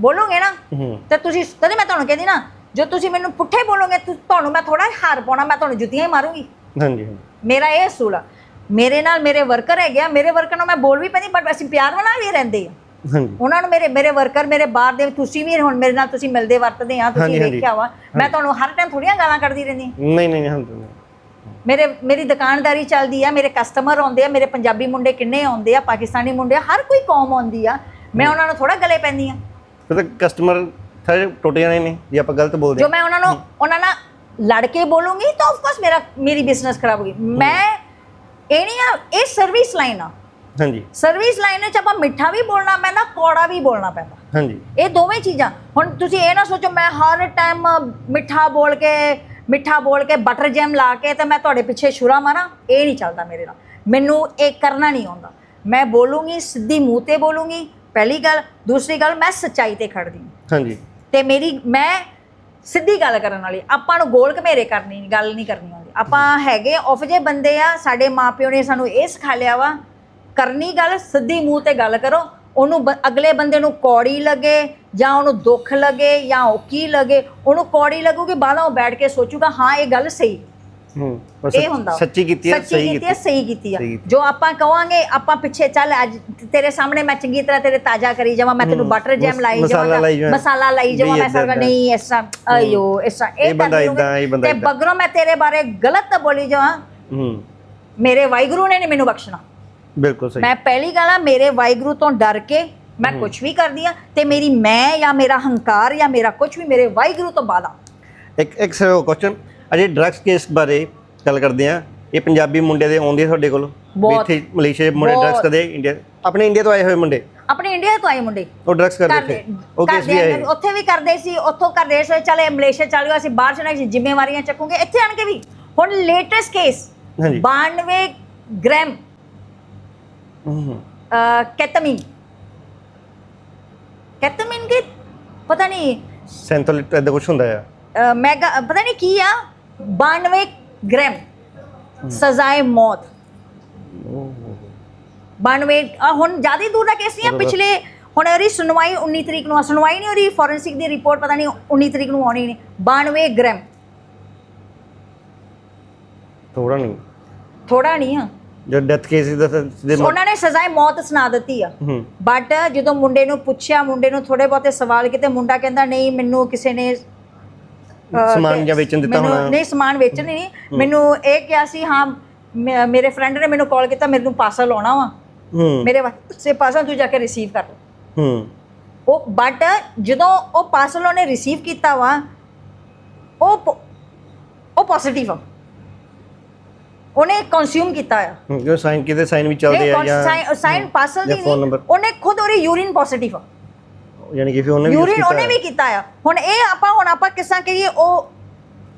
ਬੋਲੋਗੇ ਨਾ ਤੇ ਤੁਸੀਂ ਤਦੇ ਮੈਂ ਤੁਹਾਨੂੰ ਕਹਿੰਦੀ ਨਾ ਜੋ ਤੁਸੀਂ ਮੈਨੂੰ ਪੁੱਠੇ ਬੋਲੋਗੇ ਤੁਹਾਨੂੰ ਮੈਂ ਥੋੜਾ ਹਾਰ ਪਾਉਣਾ ਮੈਂ ਤੁਹਾਨੂੰ ਜੁੱਤੀਆਂ ਹੀ ਮਾਰੂੰਗੀ। ਹਾਂਜੀ ਮੇਰਾ ਇਹ ਅਸੂਲ ਆ। ਮੇਰੇ ਨਾਲ ਮੇਰੇ ਵਰਕਰ ਹੈਗੇ ਆ ਮੇਰੇ ਵਰਕਰ ਨਾਲ ਮੈਂ ਬੋਲ ਵੀ ਪੈਂਦੀ ਬਟ ਅਸੀਂ ਪਿਆਰ ਨਾਲ ਵੀ ਰਹਿੰਦੇ ਆ। ਹਾਂਜੀ। ਉਹਨਾਂ ਨੂੰ ਮੇਰੇ ਮੇਰੇ ਵਰਕਰ ਮੇਰੇ ਬਾਹਰ ਦੇ ਤੁਸੀਂ ਵੀ ਹੁਣ ਮੇਰੇ ਨਾਲ ਤੁਸੀਂ ਮਿਲਦੇ ਵਰਤਦੇ ਆ ਤੁਸੀਂ। ਵੇਖਿਆ ਵਾ। ਮੈਂ ਤੁਹਾਨੂੰ ਹਰ ਟਾਈਮ ਥੋੜੀਆਂ ਗਾਲਾਂ ਕੱਢਦੀ ਰਹਿੰਦੀ। ਨਹੀਂ ਨਹੀਂ ਹਾਂ ਨਹੀਂ। ਮੇਰੇ ਮੇਰੀ ਦੁਕਾਨਦਾਰੀ ਚੱਲਦੀ ਆ ਮੇਰੇ ਕਸਟਮਰ ਆਉਂਦੇ ਆ ਮੇਰੇ ਪੰਜਾਬੀ ਮੁੰਡੇ ਕਿੰਨੇ ਆਉਂਦੇ ਆ ਪਾਕਿਸਤਾਨੀ ਮੁੰਡੇ ਹਰ ਕੋਈ ਕੌਮ ਆਉਂਦੀ ਆ। ਮੈਂ ਉਹਨਾਂ ਨੂੰ ਥੋੜਾ ਗਲੇ ਪੈਂਦੀ ਆ। ਫਿਰ ਤਾਂ ਕਸਟਮਰ ਸਾਰੇ ਟੁੱਟ ਜਾਣੇ ਨੇ ਜੇ ਆਪਾਂ ਗਲਤ ਬੋਲਦੇ ਜੋ ਹਾਂ। ਮੈਂ ਉਹਨਾਂ ਨੂੰ ਉਹਨਾਂ ਨਾਲ ਲੜ ਕੇ ਬੋਲੂੰਗੀ ਤਾਂ ਆਫ ਕੋਰਸ ਮੇਰਾ ਮੇਰੀ ਬਿਜ਼ਨਸ ਖਰਾਬ ਹੋਗੀ ਮੈਂ ਇਹ ਨਹੀਂ ਆ ਇਹ ਸਰਵਿਸ ਲਾਈਨ ਆ। ਹਾਂਜੀ। ਸਰਵਿਸ ਲਾਈਨ ਵਿੱਚ ਆਪਾਂ ਮਿੱਠਾ ਵੀ ਬੋਲਣਾ ਪੈਂਦਾ ਕੌੜਾ ਵੀ ਬੋਲਣਾ ਪੈਂਦਾ। ਹਾਂਜੀ। ਇਹ ਦੋਵੇਂ ਚੀਜ਼ਾਂ। ਹੁਣ ਤੁਸੀਂ ਇਹ ਨਾ ਸੋਚੋ ਮੈਂ ਹਰ ਟਾਈਮ ਮਿੱਠਾ ਬੋਲ ਕੇ ਮਿੱਠਾ ਬੋਲ ਕੇ ਬਟਰ ਜੈਮ ਲਾ ਕੇ ਤੇ ਮੈਂ ਤੁਹਾਡੇ ਪਿੱਛੇ ਛੁਰਾ ਮਾਰਾਂ ਇਹ ਨਹੀਂ ਚੱਲਦਾ ਮੇਰੇ ਨਾਲ। ਮੈਨੂੰ ਇਹ ਕਰਨਾ ਨਹੀਂ ਆਉਂਦਾ। ਮੈਂ ਬੋਲੂੰਗੀ ਸਿੱਧੀ ਮੂੰਹ ਤੇ ਬੋਲੂੰਗੀ ਪਹਿਲੀ ਗੱਲ ਦੂਸਰੀ ਗੱਲ ਮੈਂ ਸੱਚਾਈ ਤੇ ਖੜਦੀ ਹਾਂ। ਹਾਂਜੀ। ਤੇ ਮੇਰੀ ਮੈਂ ਸਿੱਧੀ ਗੱਲ ਕਰਨ ਵਾਲੀ ਆਪਾਂ ਨੂੰ ਗੋਲ ਘਮੇਰੇ ਕਰਨੀ ਗੱਲ ਨਹੀਂ ਕਰਨੀ ਆਉਂਦੀ। ਆਪਾਂ ਹੈਗੇ ਆਫ ਜੇ ਬੰਦੇ ਆ ਸਾਡੇ ਮਾਪਿਓ ਨੇ ਸਾਨੂੰ ਇਹ ਸਿਖਾ ਲਿਆ ਵਾ ਕਰਨੀ ਗੱਲ ਸਿੱਧੀ ਮੂੰਹ ਤੇ ਗੱਲ ਕਰੋ ਉਹਨੂੰ ਅਗਲੇ ਬੰਦੇ ਨੂੰ ਕੌੜੀ ਲੱਗੇ ਜਾਂ ਉਹਨੂੰ ਦੁੱਖ ਲੱਗੇ ਜਾਂ ਉਹ ਕੀ ਲੱਗੇ ਉਹਨੂੰ ਕੌੜੀ ਲੱਗੂਗੀ ਉਹ ਬੈਠ ਕੇ ਸੋਚੂਗਾ ਹਾਂ ਇਹ ਗੱਲ ਸਹੀ। ਹੂੰ। ਇਹ ਸੱਚ- ਹੁੰਦਾ ਵਾ। ਸੱਚੀ ਕੀਤੀ ਹੈ ਸੱਚੀ ਸਹੀ ਕੀਤੀ ਹੈ ਸਹੀ ਕੀਤੀ ਆ। ਸਹੀ ਕੀਤੀ। ਜੋ ਆਪਾਂ ਕਵਾਂਗੇ ਆਪਾਂ ਪਿੱਛੇ ਚੱਲ ਅੱਜ ਤੇਰੇ ਸਾਹਮਣੇ ਮੈਂ ਚੰਗੀ ਤਰ੍ਹਾਂ ਤੇਰੇ ਤਾਜ਼ਾ ਕਰੀ ਜਾਵਾਂ ਮੈਂ ਤੈਨੂੰ ਬਟਰ ਜੈਮ ਮਸ- ਲਾਈ ਮਸਾਲਾ ਜਾਵਾਂ ਲਾਈ ਜਾਵਾਂ। ਮਸਾਲਾ ਲਾਈ ਜਾਵਾਂ ਮੈਂ ਏਦਾਂ। ਨਹੀਂ ਇਸ ਤਰ੍ਹਾਂ ਅਯੋ ਇਸ ਤਰ੍ਹਾਂ। ਇਹ ਬੰਦਾ ਏਦਾਂ, ਇਹ ਬੰਦਾ ਤੇ ਏਦਾਂ। ਬਗਰੋਂ ਮੈਂ ਤੇਰੇ ਬਾਰੇ ਗਲਤ ਬੋਲੀ ਜਾਵਾਂ। ਹੂੰ। ਮੇਰੇ ਵਾਹਿਗੁਰੂ ਨੇ ਨਹੀਂ ਮੈਨੂੰ ਬਖਸ਼ਣਾ। ਬਿਲਕੁਲ ਸਹੀ। ਮੈਂ ਪਹਿਲੀ ਗੱਲ ਆ ਮੇਰੇ ਵਾਹਿਗੁਰੂ ਤੋਂ ਡਰ ਕੇ ਮੈਂ ਕੁਝ ਵੀ ਕਰਦੀ ਆ ਤੇ ਮੇਰੀ ਮੈਂ ਜਾਂ ਮੇਰਾ ਹੰਕਾਰ ਜਾਂ ਮੇਰਾ ਕੁਝ ਵੀ ਮੇਰੇ ਵਾਹਿਗੁਰੂ ਤੋਂ ਬਾਅਦ ਆ। ਇੱਕ ਇੱਕ ਸਰ ਕੁਐਸਚਨ ਅਜੇ ਡਰੱਗਸ ਕੇਸ ਬਾਰੇ ਗੱਲ ਕਰਦੇ ਆ ਇਹ ਪੰਜਾਬੀ ਮੁੰਡੇ ਦੇ ਆਉਂਦੇ ਆ ਤੁਹਾਡੇ ਕੋਲ? ਵੀ ਬਹੁਤ। ਇੱਥੇ ਮਲੇਸ਼ੀਆ ਦੇ ਮੁੰਡੇ ਡਰੱਗਸ ਬਹੁਤ। ਕਦੇ ਇੰਡੀਆ ਆਪਣੇ ਇੰਡੀਆ ਤੋਂ ਆਏ ਹੋਏ ਮੁੰਡੇ? ਆਪਣੇ ਇੰਡੀਆ ਤੋਂ ਆਏ ਮੁੰਡੇ। ਉਹ ਡਰੱਗਸ ਕਰਦੇ ਕਰਦੇ ਇੱਥੇ? ਉਹ ਕੇਸ ਵੀ ਕਰਦੇ ਆਏ? ਉੱਥੇ ਵੀ ਕਰਦੇ ਸੀ ਉੱਥੋਂ ਕਰਦੇ ਸੀ। ਚਲੇ ਮਲੇਸ਼ੀਆ ਚੱਲ ਗਿਆ ਸੀ ਬਾਹਰ ਚਲੇ ਗਏ ਜ਼ਿੰਮੇਵਾਰੀਆਂ ਚੱਕੂਗੇ। ਇੱਥੇ ਆਣ ਕੇ ਵੀ। ਹੁਣ ਲੇਟੈਸਟ ਕੇਸ ਹਾਂਜੀ। 92 ਗ੍ਰਾਮ। ਹੂੰ ਕੈਟਾਮਿਨ ਕੈਟਾਮਿਨ ਕੇ? ਪਤਾ ਨਹੀਂ। ਸੈਂਟਲ ਇਦਾਂ ਕੁਝ ਹੁੰਦਾ ਆ। ਅ, ਮੈਗਾ ਪਤਾ ਨਹੀਂ ਕੀ ਆ? 92 ਗ੍ਰਾਮ ਸਜ਼ਾਏ ਮੌਤ 92 ਆ ਹੁਣ ਜ਼ਿਆਦਾ ਦੂਰ ਦਾ ਕੇਸ ਨਹੀਂ ਆ ਪਿਛਲੇ ਹੁਣ ਇਹਦੀ ਸੁਣਵਾਈ 19 ਤਰੀਕ ਨੂੰ ਆ ਸੁਣਵਾਈ ਨਹੀਂ ਰਹੀ ਫੋਰੈਂਸਿਕ ਦੀ ਰਿਪੋਰਟ ਪਤਾ ਨਹੀਂ 19 ਤਰੀਕ ਨੂੰ ਆਉਣੀ ਨੇ 92 ਗ੍ਰਾਮ ਥੋੜਾ ਨਹੀਂ। ਥੋੜਾ ਨਹੀਂ ਆ। ਜੋ ਡੈਥ ਕੇਸ ਦਾ ਉਹਨਾਂ ਨੇ ਸਜ਼ਾਏ ਮੌਤ ਸੁਣਾ ਦਿੱਤੀ ਆ। ਬਟ ਜਦੋਂ ਮੁੰਡੇ ਨੂੰ ਪੁੱਛਿਆ ਮੁੰਡੇ ਨੂੰ ਥੋੜੇ ਬਹੁਤੇ ਸਵਾਲ ਕੀਤੇ ਮੁੰਡਾ ਕਹਿੰਦਾ ਨਹੀਂ ਮੈਨੂੰ ਕਿਸੇ ਨੇ ਸਮਾਨ ਜਾਂ ਵੇਚਣ ਦਿੱਤਾ ਮੈਨੂੰ- ਹੋਣਾ? ਨਹੀਂ ਸਮਾਨ ਵੇਚਣ ਨਹੀਂ। ਮੈਨੂੰ ਇਹ ਕਿਹਾ ਸੀ ਹਾਂ ਮੇ- ਮੇਰੇ ਫਰੈਂਡ ਨੇ ਮੈਨੂੰ ਕਾਲ ਕੀਤਾ ਮੈਨੂੰ ਪਾਰਸਲ ਆਉਣਾ ਵਾ। ਹੂੰ। ਮੇਰੇ ਵਾਸਤੇ ਪਾਰਸਲ ਤੂੰ ਜਾ ਕੇ ਰਿਸੀਵ ਕਰ ਹੂੰ। ਉਹ ਬਟ ਜਦੋਂ ਉਹ ਪਾਰਸਲ ਉਹਨੇ ਰਿਸੀਵ ਕੀਤਾ ਵਾ ਉਹ ਪ- ਉਹ ਪੋਜ਼ਿਟਿਵ ਆ। ਉਹਨੇ ਕੰਜ਼ਿਊਮ ਕੀਤਾ ਆ। ਹੂੰ, ਜੋ ਸਾਈਨ ਕਿਤੇ ਸਾਈਨ ਵੀ ਚੱਲਦੇ ਆ ਜਾਂ ਸਾਈਨ ਸਾਈਨ ਪਾਰਸਲ ਦੀ ਜਾਂ phone ਨਹੀਂ number। ਉਹਨੇ ਖੁਦ ਉਹਦੀ ਯੂਰਿਨ ਪੋਜ਼ਿਟਿਵ ਆ। ਯਾਨੀ ਕਿ ਫਿਰ ਉਹਨੇ ਵੀ ਯੂਰਿਨ ਉਹਨੇ। ਵੀ ਕੀਤਾ ਆ ਹੁਣ ਇਹ ਆਪਾਂ ਹੁਣ ਆਪਾਂ ਕਿਸਾਂ ਕਹੀਏ ਉਹ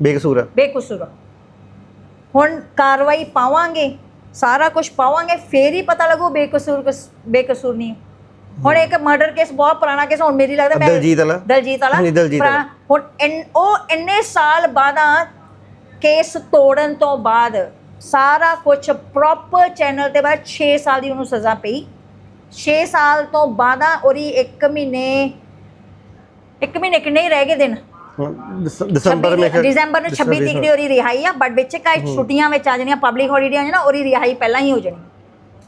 ਬੇਕਸੂਰ ਆ ਬੇਕਸੂਰ ਆ ਹੁਣ ਕਾਰਵਾਈ ਪਾਵਾਂਗੇ ਸਾਰਾ ਕੁਝ ਪਾਵਾਂਗੇ ਫੇਰ ਹੀ ਪਤਾ ਲੱਗੂ ਬੇਕਸੂਰ ਕਿਸ- ਬੇਕਸੂਰ ਨਹੀਂ ਹੁਣ ਇੱਕ ਮਰਡਰ ਕੇਸ ਬਹੁਤ ਪੁਰਾਣਾ ਕੇਸ ਹੁਣ ਮੇਰੀ ਲੱਗਦਾ ਮੈਂ ਦਲਜੀਤ ਵਾਲਾ? ਦਲਜੀਤ ਵਾਲਾ ਹਾਂਜੀ, ਦਲਜੀਤ ਵਾਲਾ। ਹੁਣ ਇਨ- ਉਹ ਇੰਨੇ ਸਾਲ ਬਾਅਦਾਂ ਕੇਸ ਤੋੜਨ ਤੋਂ ਬਾਅਦ ਸਾਰਾ ਕੁਝ ਪ੍ਰੋਪਰ ਚੈਨਲ ਤੇ ਬਾਅਦ 6 ਸਾਲ ਦੀ ਉਹਨੂੰ ਸਜ਼ਾ ਪਈ 6 ਸਾਲ ਤੋਂ ਬਾਅਦਾਂ ਉਹਦੀ 1 ਮਹੀਨੇ 1 ਮਹੀਨੇ ਕਿੰਨੇ ਹੀ ਰਹਿ ਗਏ ਦਿਨ? ਦਸੰਬਰ 26 ਮੇਂ ਦਸੰਬਰ ਨੂੰ 26 ਤਰੀਕ ਦੀ ਉਹਦੀ ਰਿਹਾਈ ਆ ਬਟ ਵਿੱਚ ਕਈ ਛੁੱਟੀਆਂ ਵਿੱਚ ਆ ਜਾਣੀਆਂ ਪਬਲਿਕ ਹੌਲੀਡੇ ਆ ਜਾਣਾ ਉਹਦੀ ਰਿਹਾਈ ਪਹਿਲਾਂ ਹੀ ਹੋ ਜਾਣੀ।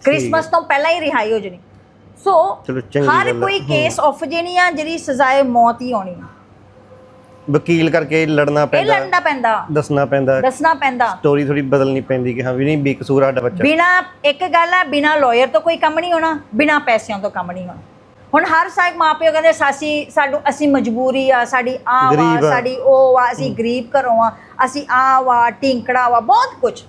ਕ੍ਰਿਸਮਸ ਤੋਂ ਪਹਿਲਾਂ ਹੀ ਰਿਹਾਈ ਹੋ ਜਾਣੀ। ਸੋ ਹਰ। ਕੋਈ ਕੇਸ ਆਫ ਜੇ ਨਹੀਂ ਆ ਜਿਹੜੀ ਸਜ਼ਾਏ ਮੌਤ ਹੀ ਆਉਣੀ ਆ। ਵਕੀਲ ਕਰਕੇ ਲੜਨਾ ਇਹ ਪੈਂਦਾ ਲੜਨਾ ਪੈਂਦਾ। ਦੱਸਣਾ ਪੈਂਦਾ ਦੱਸਣਾ ਪੈਂਦਾ। ਸਟੋਰੀ ਥੋੜੀ ਬਦਲਣੀ ਪੈਂਦੀ ਕਿ ਹਾਂ ਵੀ ਨਹੀਂ ਬੇਕਸੂਰ ਸਾਡਾ ਬੱਚਾ। ਬਿਨਾ ਇੱਕ ਗੱਲ ਹੈ ਬਿਨਾ ਲਾਇਰ ਤੋਂ ਕੋਈ ਕੰਮ ਨਹੀਂ ਹੋਣਾ ਬਿਨਾ ਪੈਸਿਆਂ ਤੋਂ ਕੰਮ ਨਹੀਂ ਹੋਣਾ। ਹੁਣ ਹਰ ਸਾਈਡ ਮਾਪਿਓ ਕਹਿੰਦੇ ਸਾਸੀ ਸਾਨੂੰ ਅਸੀਂ ਮਜਬੂਰੀ ਆ ਸਾਡੀ ਆ ਵਾ ਗਰੀਬ ਆ। ਸਾਡੀ ਉਹ ਆ ਅਸੀਂ ਗਰੀਬ ਘਰੋਂ ਆ ਅਸੀਂ ਆ ਵਾ ਟਿੰਕੜਾ ਵਾ ਬਹੁਤ ਕੁਝ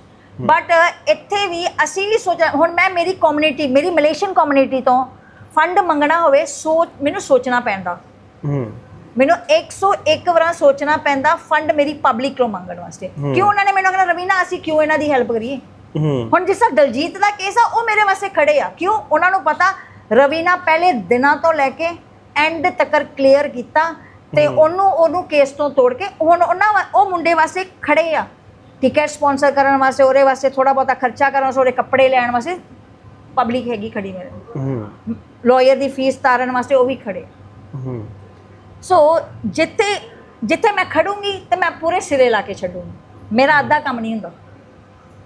ਬਟ ਇੱਥੇ ਵੀ ਅਸੀਂ ਵੀ ਸੋਚ ਹੁਣ ਮੈਂ ਮੇਰੀ ਕਮਿਊਨਿਟੀ ਮੇਰੀ ਮਲੇਸ਼ੀਅਨ ਕਮਿਊਨਿਟੀ ਤੋਂ ਫੰਡ ਮੰਗਣਾ ਹੋਵੇ ਸੋਚ ਮੈਨੂੰ ਸੋਚਣਾ ਪੈਂਦਾ। ਹੂੰ। ਮੈਨੂੰ 101 ਵਾਰ ਸੋਚਣਾ ਪੈਂਦਾ ਫੰਡ ਮੇਰੀ ਪਬਲਿਕ ਤੋਂ ਮੰਗਣ ਵਾਸਤੇ। ਕਿਉਂ ਉਹਨਾਂ ਨੇ ਮੈਨੂੰ ਕਹਿੰਦਾ ਰਵੀਨਾ ਅਸੀਂ ਕਿਉਂ ਇਹਨਾਂ ਦੀ ਹੈਲਪ ਕਰੀਏ? ਹੁਣ ਜਿਸ ਤਰ੍ਹਾਂ ਦਲਜੀਤ ਦਾ ਕੇਸ ਆ ਉਹ ਮੇਰੇ ਵਾਸਤੇ ਖੜੇ ਆ। ਕਿਉਂ? ਉਹਨਾਂ ਨੂੰ ਪਤਾ ਰਵੀਨਾ ਪਹਿਲੇ ਦਿਨਾਂ ਤੋਂ ਲੈ ਕੇ ਐਂਡ ਤੱਕ ਕਲੀਅਰ ਕੀਤਾ ਤੇ ਉਹਨੂੰ ਉਹਨੂੰ ਕੇਸ ਤੋਂ ਤੋੜ ਕੇ ਹੁਣ ਉਹਨਾਂ ਉਹ ਮੁੰਡੇ ਵਾਸਤੇ ਖੜੇ ਆ। ਟਿਕਟ ਸਪਾਂਸਰ ਕਰਨ ਵਾਸਤੇ ਉਹਦੇ ਵਾਸਤੇ ਥੋੜਾ ਬਹੁਤਾ ਖਰਚਾ ਕਰਨ ਵਾਸਤੇ ਉਹਦੇ ਕੱਪੜੇ ਲੈਣ ਵਾਸਤੇ ਪਬਲਿਕ ਹੈਗੀ ਖੜੀ ਮੇਰੇ ਲਾਇਰ ਦੀ ਫੀਸ ਤਾਰਨ ਵਾਸਤੇ ਉਹ ਵੀ ਖੜੇ ਹੂੰ। ਸੋ ਜਿੱਥੇ ਜਿੱਥੇ ਮੈਂ ਖੜੂੰਗੀ ਤੇ ਮੈਂ ਪੂਰੇ ਸਿਰੇ ਲਾ ਕੇ ਛੱਡੂੰਗੀ। ਮੇਰਾ ਅੱਧਾ ਕੰਮ ਨਹੀਂ ਹੁੰਦਾ।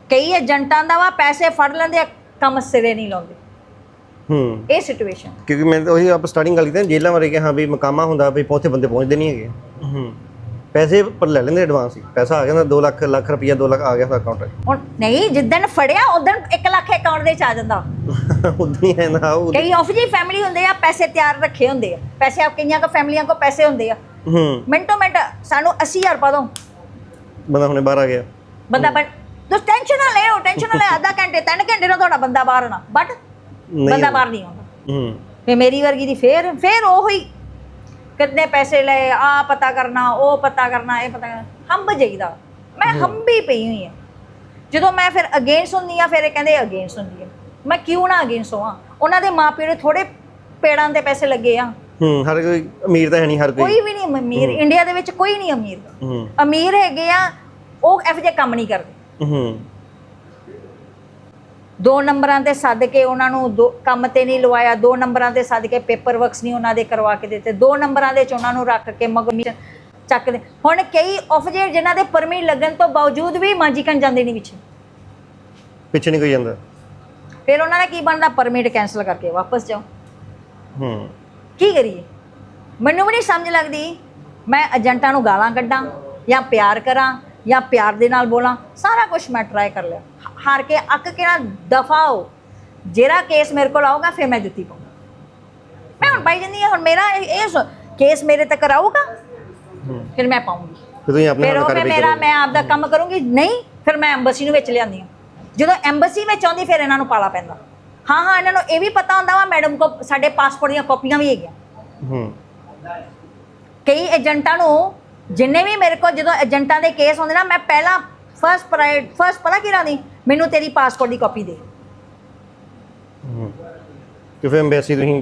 ਕਈ ਏਜੰਟਾਂ ਦਾ ਵਾ ਪੈਸੇ ਫੜ ਲੈਂਦੇ ਆ ਕੰਮ ਸਿਰੇ ਨਹੀਂ ਲਾਉਂਦੇ। ਹੂੰ। ਇਹ ਸਿਚੁਏਸ਼ਨ ਕਿਉਂਕਿ ਮੈਂ ਤਾਂ ਉਹੀ ਆਪ ਸਟਾਰਟਿੰਗ ਗੱਲ ਕੀਤੀ ਨਾ ਜੇਲਾਂ ਬਾਰੇ ਕਿ ਹਾਂ ਵੀ ਮਕਾਮਾ ਹੁੰਦਾ ਵੀ ਉੱਥੇ ਬੰਦੇ ਪਹੁੰਚਦੇ ਨਹੀਂ ਹੈਗੇ। ਹੂੰ। ਪੈਸੇ ਪਰ ਲੈ ਲੈਂਦੇ ਐਡਵਾਂਸ ਹੀ। ਪੈਸਾ ਆ ਜਾਂਦਾ 2 ਲੱਖ ਲੱਖ ਰੁਪਈਆ 2 ਲੱਖ ਆ ਗਿਆ ਫਿਰ ਅਕਾਊਂਟ ਹੁਣ ਨਹੀਂ ਜਿੱਦਣ ਫੜਿਆ ਉਦੋਂ 1 ਲੱਖ ਅਕਾਊਂਟ ਦੇ ਚ ਆ ਜਾਂਦਾ। ਉਦੋਂ ਹੀ ਹੈ ਨਾ ਉਹ ਕਈ ਆਫ ਜੀ ਫੈਮਿਲੀ ਹੁੰਦੇ ਆ ਪੈਸੇ ਤਿਆਰ ਰੱਖੇ ਹੁੰਦੇ ਆ। ਪੈਸੇ ਆ ਕਈਆਂ ਕੋ ਫੈਮਲੀਆਂ ਕੋ ਪੈਸੇ ਹੁੰਦੇ ਆ। ਹੂੰ। ਮਿੰਟੋ ਮਿੰਟ ਸਾਨੂੰ 80000 ਪਾ ਦੋ। ਬੰਦਾ ਹੁਣੇ ਬਾਹਰ ਆ ਗਿਆ। ਬੰਦਾ ਬਣ ਤੁਸੀਂ ਟੈਨਸ਼ਨ ਨਾ ਲਿਓ ਟੈਨਸ਼ਨ ਨਾ ਲੈ ਅੱਧਾ ਘੰਟੇ ਤਿੰਨ ਘੰਟੇ ਨਾਲ ਤੁਹਾਡਾ ਬੰਦਾ ਬਾਹਰ ਆਣਾ ਬਟ ਨਹੀਂ ਬੰਦਾ ਬਾਹਰ ਨਹੀਂ ਆਉਂਦਾ। ਹੂੰ। ਫੇ ਮੇਰੀ ਵਰਗੀ ਦੀ ਫੇਰ ਫੇਰ ਉਹ ਹੀ ਕਿੰਨੇ ਪੈਸੇ ਲਏ ਆ ਪਤਾ ਕਰਨਾ ਉਹ ਪਤਾ ਕਰਨਾ ਇਹ ਪਤਾ ਕਰਨਾ। ਹੰਬ ਜਾਈਦਾ। ਮੈਂ ਹੰਬੀ ਪਈ ਹੋਈ ਆ। ਜਦੋਂ ਮੈਂ ਫਿਰ ਅਗੇਂਸਟ ਹੁੰਦੀ ਆ ਫਿਰ ਇਹ ਕਹਿੰਦੇ ਅਗੇਂਸਟ ਹੁੰਦੀ ਆ। ਮੈਂ ਕਿਉਂ ਨਾ ਅਗੇਂਸਟ ਹੋਵਾਂ? ਉਹਨਾਂ ਦੇ ਮਾਪਿਓ ਦੇ ਥੋੜੇ ਪੇੜਾਂ ਦੇ ਪੈਸੇ ਲੱਗੇ ਆ। ਹੂੰ ਹਰ ਕੋਈ ਅਮੀਰ ਤਾਂ ਹੈ ਨਹੀਂ ਹਰ ਕੋਈ। ਕੋਈ ਵੀ ਨਹੀਂ ਅਮੀਰ। ਇੰਡੀਆ ਦੇ ਵਿੱਚ ਕੋਈ ਨਹੀਂ ਅਮੀਰ। ਹੂੰ। ਅਮੀਰ ਹੈਗੇ ਆ ਉਹ ਇਹੋ ਜਿਹੇ ਕੰਮ ਨਹੀਂ ਕਰਦੇ। ਹੂੰ। ਦੋ ਨੰਬਰਾਂ ਤੇ ਸੱਦ ਕੇ ਉਹਨਾਂ ਨੂੰ ਦੋ ਕੰਮ ਤੇ ਨਹੀਂ ਲਵਾਇਆ ਦੋ ਨੰਬਰਾਂ ਤੇ ਸੱਦ ਕੇ ਪੇਪਰ ਵਰਕਸ ਨਹੀਂ ਉਹਨਾਂ ਦੇ ਕਰਵਾ ਕੇ ਦਿੱਤੇ ਦੋ ਨੰਬਰਾਂ ਦੇ ਚ ਉਹਨਾਂ ਨੂੰ ਰੱਖ ਕੇ ਮਗਰ ਚੱਕਦੇ ਹੁਣ ਕਈ ਆਫਜਰ ਜਿਨ੍ਹਾਂ ਦੇ ਪਰਮਿਟ ਲੱਗਣ ਤੋਂ ਬਾਵਜੂਦ ਵੀ ਮਾਂਜੀਕਣ ਜਾਂਦੇ ਨਹੀਂ ਵਿੱਚ। ਪਿੱਛੇ ਨਹੀਂ ਕੋਈ ਜਾਂਦਾ। ਫਿਰ ਉਹਨਾਂ ਦਾ ਕੀ ਬਣਦਾ? ਪਰਮਿਟ ਕੈਨਸਲ ਕਰਕੇ ਵਾਪਸ ਜਾਓ। ਹੂੰ। ਕੀ ਕਰੀਏ? ਮੈਨੂੰ ਵੀ ਨਹੀਂ ਸਮਝ ਲੱਗਦੀ ਮੈਂ ਏਜੰਟਾਂ ਨੂੰ ਗਾਲਾਂ ਕੱਢਾਂ ਜਾਂ ਪਿਆਰ ਕਰਾਂ ਜਾਂ ਪਿਆਰ ਦੇ ਨਾਲ ਬੋਲਾਂ ਸਾਰਾ ਕੁਝ ਮੈਂ ਟਰਾਈ ਕਰ ਲਿਆ। ਹਾਰ ਕੇ ਅੱਕ ਕੇ ਨਾ ਦਫਾ ਹੋ। ਜਿਹੜਾ ਕੇਸ ਮੇਰੇ ਕੋਲ ਆਊਗਾ ਫਿਰ ਮੈਂ ਜੁੱਤੀ ਪਾਉਂਗਾ ਮੈਂ ਹੁਣ ਪਾਈ ਜਾਂਦੀ ਹਾਂ ਹੁਣ ਮੇਰਾ ਇਹ ਕੇਸ ਮੇਰੇ ਤੱਕ ਆਊਗਾ ਫਿਰ ਮੈਂ ਪਾਉਂਗੀ ਫਿਰ ਤੁਸੀਂ ਆਪਣੇ ਨਾਲ ਕਰ ਮੇਰਾ ਮੈਂ ਆਪਦਾ ਕੰਮ ਕਰੂੰਗੀ। ਨਹੀਂ ਫਿਰ ਮੈਂ ਐਮਬਸੀ ਨੂੰ ਵਿੱਚ ਲਿਆਂਦੀ ਹਾਂ। ਜਦੋਂ ਐਮਬਸੀ ਵਿੱਚ ਆਉਂਦੀ ਫਿਰ ਇਹਨਾਂ ਨੂੰ ਪਾਲਾ ਪੈਂਦਾ। ਹਾਂ ਹਾਂ ਇਹਨਾਂ ਨੂੰ ਇਹ ਵੀ ਪਤਾ ਹੁੰਦਾ ਵਾ ਮੈਡਮ ਕੋ ਸਾਡੇ ਪਾਸਪੋਰਟ ਦੀਆਂ ਕਾਪੀਆਂ ਵੀ ਹੈਗੀਆਂ। ਹੂੰ। ਕਈ ਏਜੰਟਾਂ ਨੂੰ ਜਿੰਨੇ ਵੀ ਮੇਰੇ ਕੋਲ ਜਦੋਂ ਏਜੰਟਾਂ ਦੇ ਕੇਸ ਹੁੰਦੇ ਨਾ ਮੈਂ ਪਹਿਲਾਂ ਫਰਸਟ ਪ੍ਰਾਇਡ ਫਰਸਟ ਪਤਾ ਕੀ ਰਾਂਦੀ ਮੈਨੂੰ ਤੇਰੀ ਪਾਸਪੋਰਟ ਦੀ ਕਾਪੀ ਦੇ। ਕਿ ਫਿਰ ਐਮਬੈਸੀ ਤੁਸੀਂ